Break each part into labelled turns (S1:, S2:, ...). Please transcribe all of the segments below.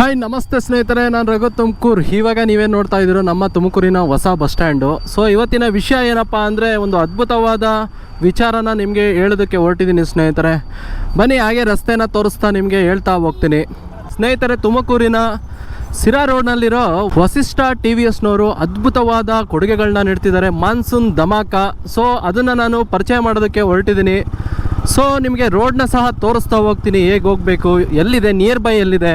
S1: Hi ನಮಸ್ತೆ ಸ್ನೇಹಿತರೆ, ನಾನು ರಘು ತುಮಕೂರು. ಇವಾಗ ನೀವೇನು ನೋಡ್ತಾ ಇದ್ದೀರೋ ನಮ್ಮ ತುಮಕೂರಿನ ಹೊಸ ಬಸ್ ಸ್ಟ್ಯಾಂಡು. ಸೊ ಇವತ್ತಿನ ವಿಷಯ ಏನಪ್ಪ ಅಂದರೆ ಒಂದು ಅದ್ಭುತವಾದ ವಿಚಾರನ ನಿಮಗೆ ಹೇಳೋದಕ್ಕೆ ಹೊರಟಿದ್ದೀನಿ ಸ್ನೇಹಿತರೆ. ಬನ್ನಿ, ಹಾಗೆ ರಸ್ತೆನ ತೋರಿಸ್ತಾ ನಿಮಗೆ ಹೇಳ್ತಾ ಹೋಗ್ತೀನಿ. ಸ್ನೇಹಿತರೆ, ತುಮಕೂರಿನ ಸಿರಾ ರೋಡ್ನಲ್ಲಿರೋ ವಸಿಷ್ಠ ಟಿ ವಿ ಎಸ್ನವರು ಅದ್ಭುತವಾದ ಕೊಡುಗೆಗಳನ್ನ ನೀಡ್ತಿದ್ದಾರೆ. ಮಾನ್ಸೂನ್ ಧಮಾಕ. ಸೊ ಅದನ್ನು ನಾನು ಪರಿಚಯ ಮಾಡೋದಕ್ಕೆ ಹೊರಟಿದ್ದೀನಿ. ಸೊ ನಿಮಗೆ ರೋಡ್ನ ಸಹ ತೋರಿಸ್ತಾ ಹೋಗ್ತೀನಿ. ಹೇಗೆ ಹೋಗಬೇಕು? ಎಲ್ಲಿದೆ? ನಿಯರ್ ಬೈ ಎಲ್ಲಿದೆ?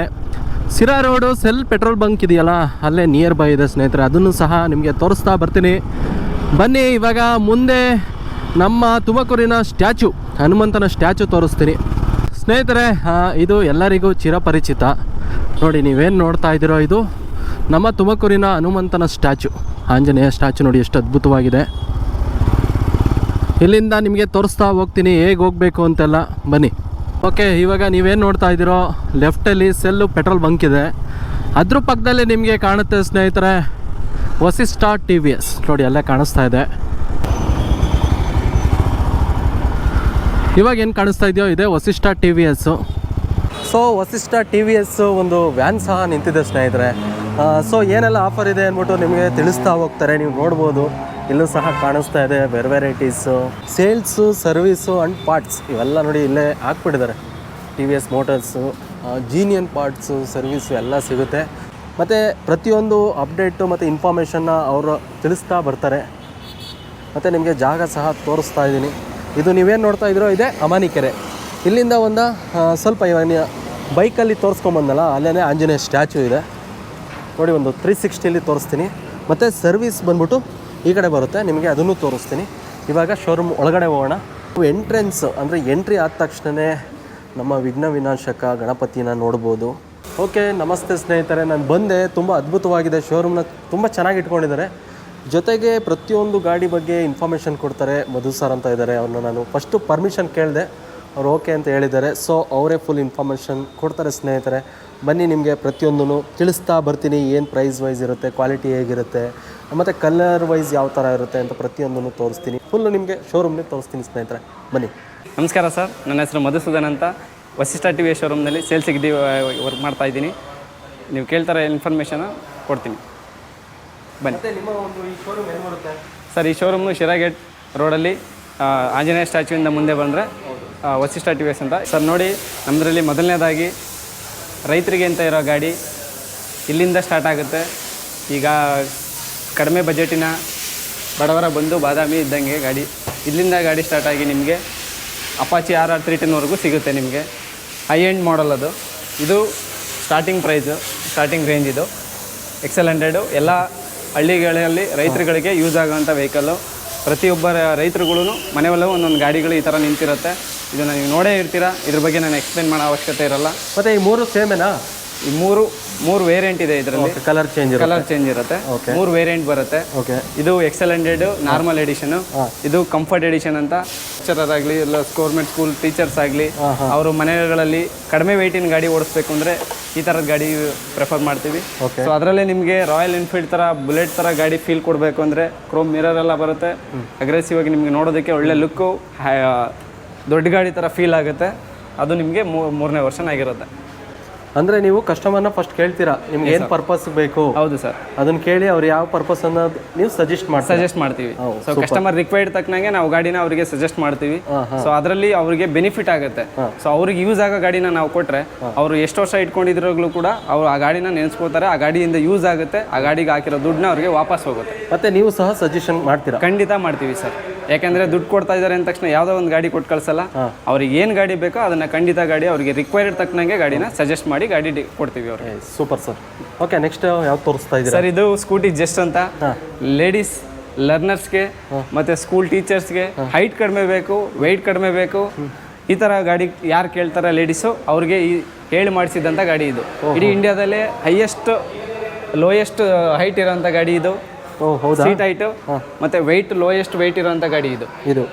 S1: Sira road, Shell petrol bunk ಇದೆಯಲ್ಲ, ಅಲ್ಲೇ ನಿಯರ್ ಬೈ ಇದೆ ಸ್ನೇಹಿತರೆ. ಅದನ್ನು ಸಹ ನಿಮಗೆ ತೋರಿಸ್ತಾ ಬರ್ತೀನಿ. ಬನ್ನಿ, ಇವಾಗ ಮುಂದೆ ನಮ್ಮ ತುಮಕೂರಿನ ಸ್ಟ್ಯಾಚು, ಹನುಮಂತನ ಸ್ಟ್ಯಾಚು ತೋರಿಸ್ತೀನಿ. ಸ್ನೇಹಿತರೆ ಇದು ಎಲ್ಲರಿಗೂ ಚಿರಪರಿಚಿತ. ನೋಡಿ, ನೀವೇನು ನೋಡ್ತಾ ಇದ್ದೀರೋ ಇದು ನಮ್ಮ ತುಮಕೂರಿನ ಹನುಮಂತನ ಸ್ಟ್ಯಾಚು. ಆಂಜನೇಯ ಸ್ಟ್ಯಾಚು ನೋಡಿ, ಎಷ್ಟು ಅದ್ಭುತವಾಗಿದೆ. ಇಲ್ಲಿಂದ ನಿಮಗೆ ತೋರಿಸ್ತಾ ಹೋಗ್ತೀನಿ, ಹೇಗೆ ಹೋಗಬೇಕು ಅಂತೆಲ್ಲ. ಬನ್ನಿ. ಓಕೆ, ಇವಾಗ ನೀವೇನು ನೋಡ್ತಾ ಇದ್ದೀರೋ, ಲೆಫ್ಟಲ್ಲಿ ಸೆಲ್ಲು ಪೆಟ್ರೋಲ್ ಬಂಕ್ ಇದೆ. ಅದ್ರ ಪಕ್ಕದಲ್ಲಿ ನಿಮಗೆ ಕಾಣುತ್ತೆ ಸ್ನೇಹಿತರೆ, ವಸಿಷ್ಠ ಟಿ ವಿ ಎಸ್. ನೋಡಿ, ಅಲ್ಲೇ ಕಾಣಿಸ್ತಾ ಇದೆ. ಇವಾಗ ಏನು ಕಾಣಿಸ್ತಾ ಇದೆಯೋ, ಇದೆ Vasishta T V S so, Vasishta T V S ಒಂದು ವ್ಯಾನ್ ಸಹ ನಿಂತಿದೆ ಸ್ನೇಹಿತರೆ. ಸೊ, ಏನೆಲ್ಲ ಆಫರ್ ಇದೆ ಅಂದ್ಬಿಟ್ಟು ನಿಮಗೆ ತಿಳಿಸ್ತಾ ಹೋಗ್ತಾರೆ, ನೀವು ನೋಡ್ಬೋದು. ಇಲ್ಲೂ ಸಹ ಕಾಣಿಸ್ತಾ ಇದೆ. ಬೇರೆ varieties sales service and parts ಇವೆಲ್ಲ ನೋಡಿ ಇಲ್ಲೇ ಹಾಕ್ಬಿಟ್ಟಿದ್ದಾರೆ. T V S motors genuine parts service ಎಲ್ಲ ಸಿಗುತ್ತೆ. ಮತ್ತು ಪ್ರತಿಯೊಂದು ಅಪ್ಡೇಟು ಮತ್ತು ಇನ್ಫಾರ್ಮೇಷನ್ನ ಅವರು ತಿಳಿಸ್ತಾ ಬರ್ತಾರೆ. ಮತ್ತು ನಿಮಗೆ ಜಾಗ ಸಹ ತೋರಿಸ್ತಾ ಇದ್ದೀನಿ. ಇದು ನೀವೇನು ನೋಡ್ತಾ ಇದ್ದೀರೋ ಇದೆ ಅಮಾನಿಕೆರೆ ಇಲ್ಲಿಂದ ಒಂದು ಸ್ವಲ್ಪ ಇವಾಗ ಬೈಕಲ್ಲಿ ತೋರಿಸ್ಕೊಂಬಂದಲ್ಲ ಅಲ್ಲೇ ಆಂಜನೇಯ ಸ್ಟ್ಯಾಚು ಇದೆ. ನೋಡಿ ಒಂದು ತ್ರೀ ಸಿಕ್ಸ್ಟಿಲಿ ತೋರಿಸ್ತೀನಿ. ಮತ್ತು ಸರ್ವಿಸ್ ಬಂದ್ಬಿಟ್ಟು ಈ ಕಡೆ ಬರುತ್ತೆ, ನಿಮಗೆ ಅದನ್ನು ತೋರಿಸ್ತೀನಿ. ಇವಾಗ ಶೋರೂಮ್ ಒಳಗಡೆ ಹೋಗೋಣ. ಎಂಟ್ರೆನ್ಸ್ ಅಂದರೆ ಎಂಟ್ರಿ ಆದ ತಕ್ಷಣವೇ ನಮ್ಮ ವಿಘ್ನ ವಿನಾಶಕ ಗಣಪತಿನ ನೋಡ್ಬೋದು. ಓಕೆ ನಮಸ್ತೆ ಸ್ನೇಹಿತರೆ, ನಾನು ಬಂದೆ. ತುಂಬ ಅದ್ಭುತವಾಗಿದೆ, ಶೋರೂಮ್ನ ತುಂಬ ಚೆನ್ನಾಗಿ ಇಟ್ಕೊಂಡಿದ್ದಾರೆ. ಜೊತೆಗೆ ಪ್ರತಿಯೊಂದು ಗಾಡಿ ಬಗ್ಗೆ ಇನ್ಫಾರ್ಮೇಷನ್ ಕೊಡ್ತಾರೆ ಮಧು ಸರ್ ಅಂತ ಇದ್ದಾರೆ. ಅವ್ರನ್ನ ನಾನು ಫಸ್ಟು ಪರ್ಮಿಷನ್ ಕೇಳಿದೆ. ಅವ್ರು ಓಕೆ ಅಂತ ಹೇಳಿದ್ದಾರೆ. ಸೊ ಅವರೇ ಫುಲ್ ಇನ್ಫಾರ್ಮೇಷನ್ ಕೊಡ್ತಾರೆ ಸ್ನೇಹಿತರೆ. ಬನ್ನಿ ನಿಮಗೆ ಪ್ರತಿಯೊಂದೂ ತಿಳಿಸ್ತಾ ಬರ್ತೀನಿ ಏನು ಪ್ರೈಸ್ ವೈಸ್ ಇರುತ್ತೆ ಕ್ವಾಲಿಟಿ ಹೇಗಿರುತ್ತೆ ಮತ್ತು ಕಲರ್ ವೈಸ್ ಯಾವ ಥರ ಇರುತ್ತೆ ಅಂತ ಪ್ರತಿಯೊಂದನ್ನು ತೋರಿಸ್ತೀನಿ. ಫುಲ್ಲು ನಿಮಗೆ ಶೋರೂಮ್ನೇ ತೋರಿಸ್ತೀನಿ ಸ್ನೇಹಿತರೆ ಬನ್ನಿ.
S2: ನಮಸ್ಕಾರ ಸರ್ ನನ್ನ ಹೆಸರು ಮಧುಸೂದನ್ ಅಂತ. ವಸಿಷ್ಠ ಟಿ ವಿ ಶೋರೂಮ್ನಲ್ಲಿ ಸೇಲ್ಸ್ ಎಕ್ಸಿಕ್ಯೂಟಿವ್ ವರ್ಕ್ ಮಾಡ್ತಾ ಇದ್ದೀನಿ. ನೀವು ಕೇಳ್ತಾರೆ ಇನ್ಫಾರ್ಮೇಷನ್ ಕೊಡ್ತೀನಿ. ಬನ್ನಿ.
S1: ಸರ್ ನಿಮ್ಮ ಒಂದು ಈ ಶೋರೂಮ್ ಏನು ಬರುತ್ತೆ?
S2: ಸರ್ ಈ ಶೋರೂಮು ಶಿರಾಗೇಟ್ ರೋಡಲ್ಲಿ ಆಂಜನೇಯ ಸ್ಟ್ಯಾಚ್ಯೂಯಿಂದ ಮುಂದೆ ಬಂದರೆ ವಸಿಷ್ಠ ಟಿ ವಿ ಎಸ್ ಅಂತ. ಸರ್ ನೋಡಿ ನಮ್ಮದರಲ್ಲಿ ಮೊದಲನೇದಾಗಿ ರೈತರಿಗೆ ಅಂತ ಇರೋ ಗಾಡಿ ಇಲ್ಲಿಂದ ಸ್ಟಾರ್ಟ್ ಆಗುತ್ತೆ. ಈಗ ಕಡಿಮೆ ಬಜೆಟಿನ ಬಡವರ ಬಂದು ಬಾದಾಮಿ ಇದ್ದಂಗೆ ಗಾಡಿ. ಇಲ್ಲಿಂದ ಗಾಡಿ ಸ್ಟಾರ್ಟ್ ಆಗಿ ನಿಮಗೆ ಅಪಾಚಿ ಆರ್ ಆರ್ ತ್ರೀ ಟೆನ್ವರೆಗೂ ಸಿಗುತ್ತೆ ನಿಮಗೆ. ಹೈ ಎಂಡ್ ಮಾಡಲ್ ಅದು. ಇದು ಸ್ಟಾರ್ಟಿಂಗ್ ಪ್ರೈಸು ಸ್ಟಾರ್ಟಿಂಗ್ ರೇಂಜ್ ಇದು. ಎಕ್ಸೆಲ್ ಹಂಡ್ರೆಡು ಎಲ್ಲ ಹಳ್ಳಿಗಳಲ್ಲಿ ರೈತರುಗಳಿಗೆ ಯೂಸ್ ಆಗೋವಂಥ ವೆಹಿಕಲ್ಲು ಪ್ರತಿಯೊಬ್ಬರ ರೈತರುಗಳು ಮನೆಯಲ್ಲೂ ಒಂದೊಂದು ಗಾಡಿಗಳು ಈ ಥರ ನಿಂತಿರುತ್ತೆ. ಇದನ್ನು ನೀವು ನೋಡೇ ಇರ್ತೀರಾ? ಇದ್ರ ಬಗ್ಗೆ ನಾನು ಎಕ್ಸ್ಪ್ಲೇನ್ ಮಾಡೋ ಅವಶ್ಯಕತೆ ಇರಲ್ಲ.
S1: ಮತ್ತೆ ಈ ಮೂರು ಸೇಮೇನಾ
S2: ಈ ಮೂರು ಮೂರು ವೇರಿಯಂಟ್ ಇದೆ ಇದರಲ್ಲಿ.
S1: ಕಲರ್ ಚೇಂಜ್
S2: ಕಲರ್ ಚೇಂಜ್ ಇರುತ್ತೆ. ಮೂರು ವೇರಿಯಂಟ್ ಬರುತ್ತೆ.
S1: ಓಕೆ
S2: ಇದು ಎಕ್ಸೆಲ್ ಹಂಡ್ರೆಡ್ ನಾರ್ಮಲ್ ಎಡಿಷನ್ ಇದು ಕಂಫರ್ಟ್ ಎಡಿಷನ್ ಅಂತ. ಟೀಚರ್ ಆಗಲಿ ಇಲ್ಲ ಗೌರ್ಮೆಂಟ್ ಸ್ಕೂಲ್ ಟೀಚರ್ಸ್ ಆಗಲಿ ಅವರು ಮನೆಗಳಲ್ಲಿ ಕಡಿಮೆ ವೆಯ್ಟಿನ ಗಾಡಿ ಓಡಿಸ್ಬೇಕು ಅಂದರೆ ಈ ಥರದ ಗಾಡಿ ಪ್ರಿಫರ್ ಮಾಡ್ತೀವಿ. ಸೊ ಅದರಲ್ಲೇ ನಿಮಗೆ ರಾಯಲ್ ಎನ್ಫೀಲ್ಡ್ ಥರ ಬುಲೆಟ್ ಥರ ಗಾಡಿ ಫೀಲ್ ಕೊಡಬೇಕು ಅಂದರೆ ಕ್ರೋಮ್ ಮಿರರ್ ಎಲ್ಲ ಬರುತ್ತೆ. ಅಗ್ರೆಸಿವ್ ಆಗಿ ನಿಮಗೆ ನೋಡೋದಕ್ಕೆ ಒಳ್ಳೆ ಲುಕ್ಕು ದೊಡ್ಡ ಗಾಡಿ ಥರ ಫೀಲ್ ಆಗುತ್ತೆ. ಅದು ನಿಮಗೆ ಮೂರನೇ ವರ್ಷನ ಆಗಿರುತ್ತೆ.
S1: ಅಂದರೆ ನೀವು ಕಸ್ಟಮರ್ನ ಫಸ್ಟ್ ಕೇಳ್ತೀರಾ ನಿಮ್ಗೆ ಏನು ಪರ್ಪಸ್ ಬೇಕು?
S2: ಹೌದು ಸರ್
S1: ಅದನ್ನ ಕೇಳಿ ಅವ್ರು ಯಾವ ಪರ್ಪಸ್ ಅನ್ನೋದು ನೀವು ಸಜೆಸ್ಟ್ ಮಾಡಿ
S2: ಸಜೆಸ್ಟ್ ಮಾಡ್ತೀವಿ. ಸೊ ಕಸ್ಟಮರ್ ರಿಕ್ವೈರ್ಡ್ ತಕ್ಕನಾಗೆ ನಾವು ಗಾಡಿನ ಅವರಿಗೆ ಸಜೆಸ್ಟ್ ಮಾಡ್ತೀವಿ. ಸೊ ಅದರಲ್ಲಿ ಅವರಿಗೆ ಬೆನಿಫಿಟ್ ಆಗುತ್ತೆ. ಸೊ ಅವ್ರಿಗೆ ಯೂಸ್ ಆಗೋ ಗಾಡಿನ ನಾವು ಕೊಟ್ರೆ ಅವರು ಎಷ್ಟು ವರ್ಷ ಇಟ್ಕೊಂಡಿದ್ರಾಗ್ಲೂ ಕೂಡ ಅವರು ಆ ಗಾಡಿನ ನೆನೆಸ್ಕೋತಾರೆ ಆ ಗಾಡಿಯಿಂದ ಯೂಸ್ ಆಗುತ್ತೆ ಆ ಗಾಡಿಗೆ ಹಾಕಿರೋ ದುಡ್ಡನ್ನ ಅವ್ರಿಗೆ ವಾಪಸ್ ಹೋಗುತ್ತೆ.
S1: ಮತ್ತೆ ನೀವು ಸಹ ಸಜೆಷನ್ ಮಾಡ್ತೀರಾ?
S2: ಖಂಡಿತ ಮಾಡ್ತೀವಿ ಸರ್ ಯಾಕಂದ್ರೆ ದುಡ್ಡು ಕೊಡ್ತಾ ಇದ್ದಾರೆ ಅಂದ ತಕ್ಷಣ ಯಾವುದೋ ಒಂದು ಗಾಡಿ ಕೊಟ್ಟು ಕಳ್ಸಲ್ಲ. ಅವ್ರಿಗೆ ಏನು ಗಾಡಿ ಬೇಕೋ ಅದನ್ನ ಖಂಡಿತ ಗಾಡಿ ಅವ್ರಿಗೆ ರಿಕ್ವೈರ್ಡ್ ತಕ್ಕನಂಗೆ ಗಾಡಿನ ಸಜೆಸ್ಟ್ ಮಾಡಿ ಗಾಡಿ ಕೊಡ್ತೀವಿ ಅವ್ರಿಗೆ
S1: ಸೂಪರ್ ಸರ್ ಓಕೆ ನೆಕ್ಸ್ಟ್ ಯಾವ್ದು ತೋರಿಸ್ತಾ ಇದ್ದೀರಾ?
S2: ಸರ್ ಇದು ಸ್ಕೂಟಿ ಜಸ್ಟ್ ಅಂತ. ಲೇಡೀಸ್ ಲರ್ನರ್ಸ್ಗೆ ಮತ್ತೆ ಸ್ಕೂಲ್ ಟೀಚರ್ಸ್ಗೆ ಹೈಟ್ ಕಡಿಮೆ ಬೇಕು ವೆಯ್ಟ್ ಕಡಿಮೆ ಬೇಕು. ಈ ಥರ ಗಾಡಿ ಯಾರು ಕೇಳ್ತಾರೆ ಲೇಡೀಸು ಅವ್ರಿಗೆ ಈ ಹೇಳಿ ಮಾಡಿಸಿದಂಥ ಗಾಡಿ ಇದು. ಇಡೀ ಇಂಡಿಯಾದಲ್ಲೇ ಹೈಯೆಸ್ಟ್ ಲೋಯೆಸ್ಟ್ ಹೈಟ್ ಇರೋಂಥ ಗಾಡಿ ಇದು. ಸೀಟ್ ಹೈಟ್ ಮತ್ತೆ ವೆಯ್ಟ್ ಲೋಯೆಸ್ಟ್ ವೆಯ್ಟ್ ಇರುವಂತ ಗಾಡಿ ಇದು.
S1: ಇದು.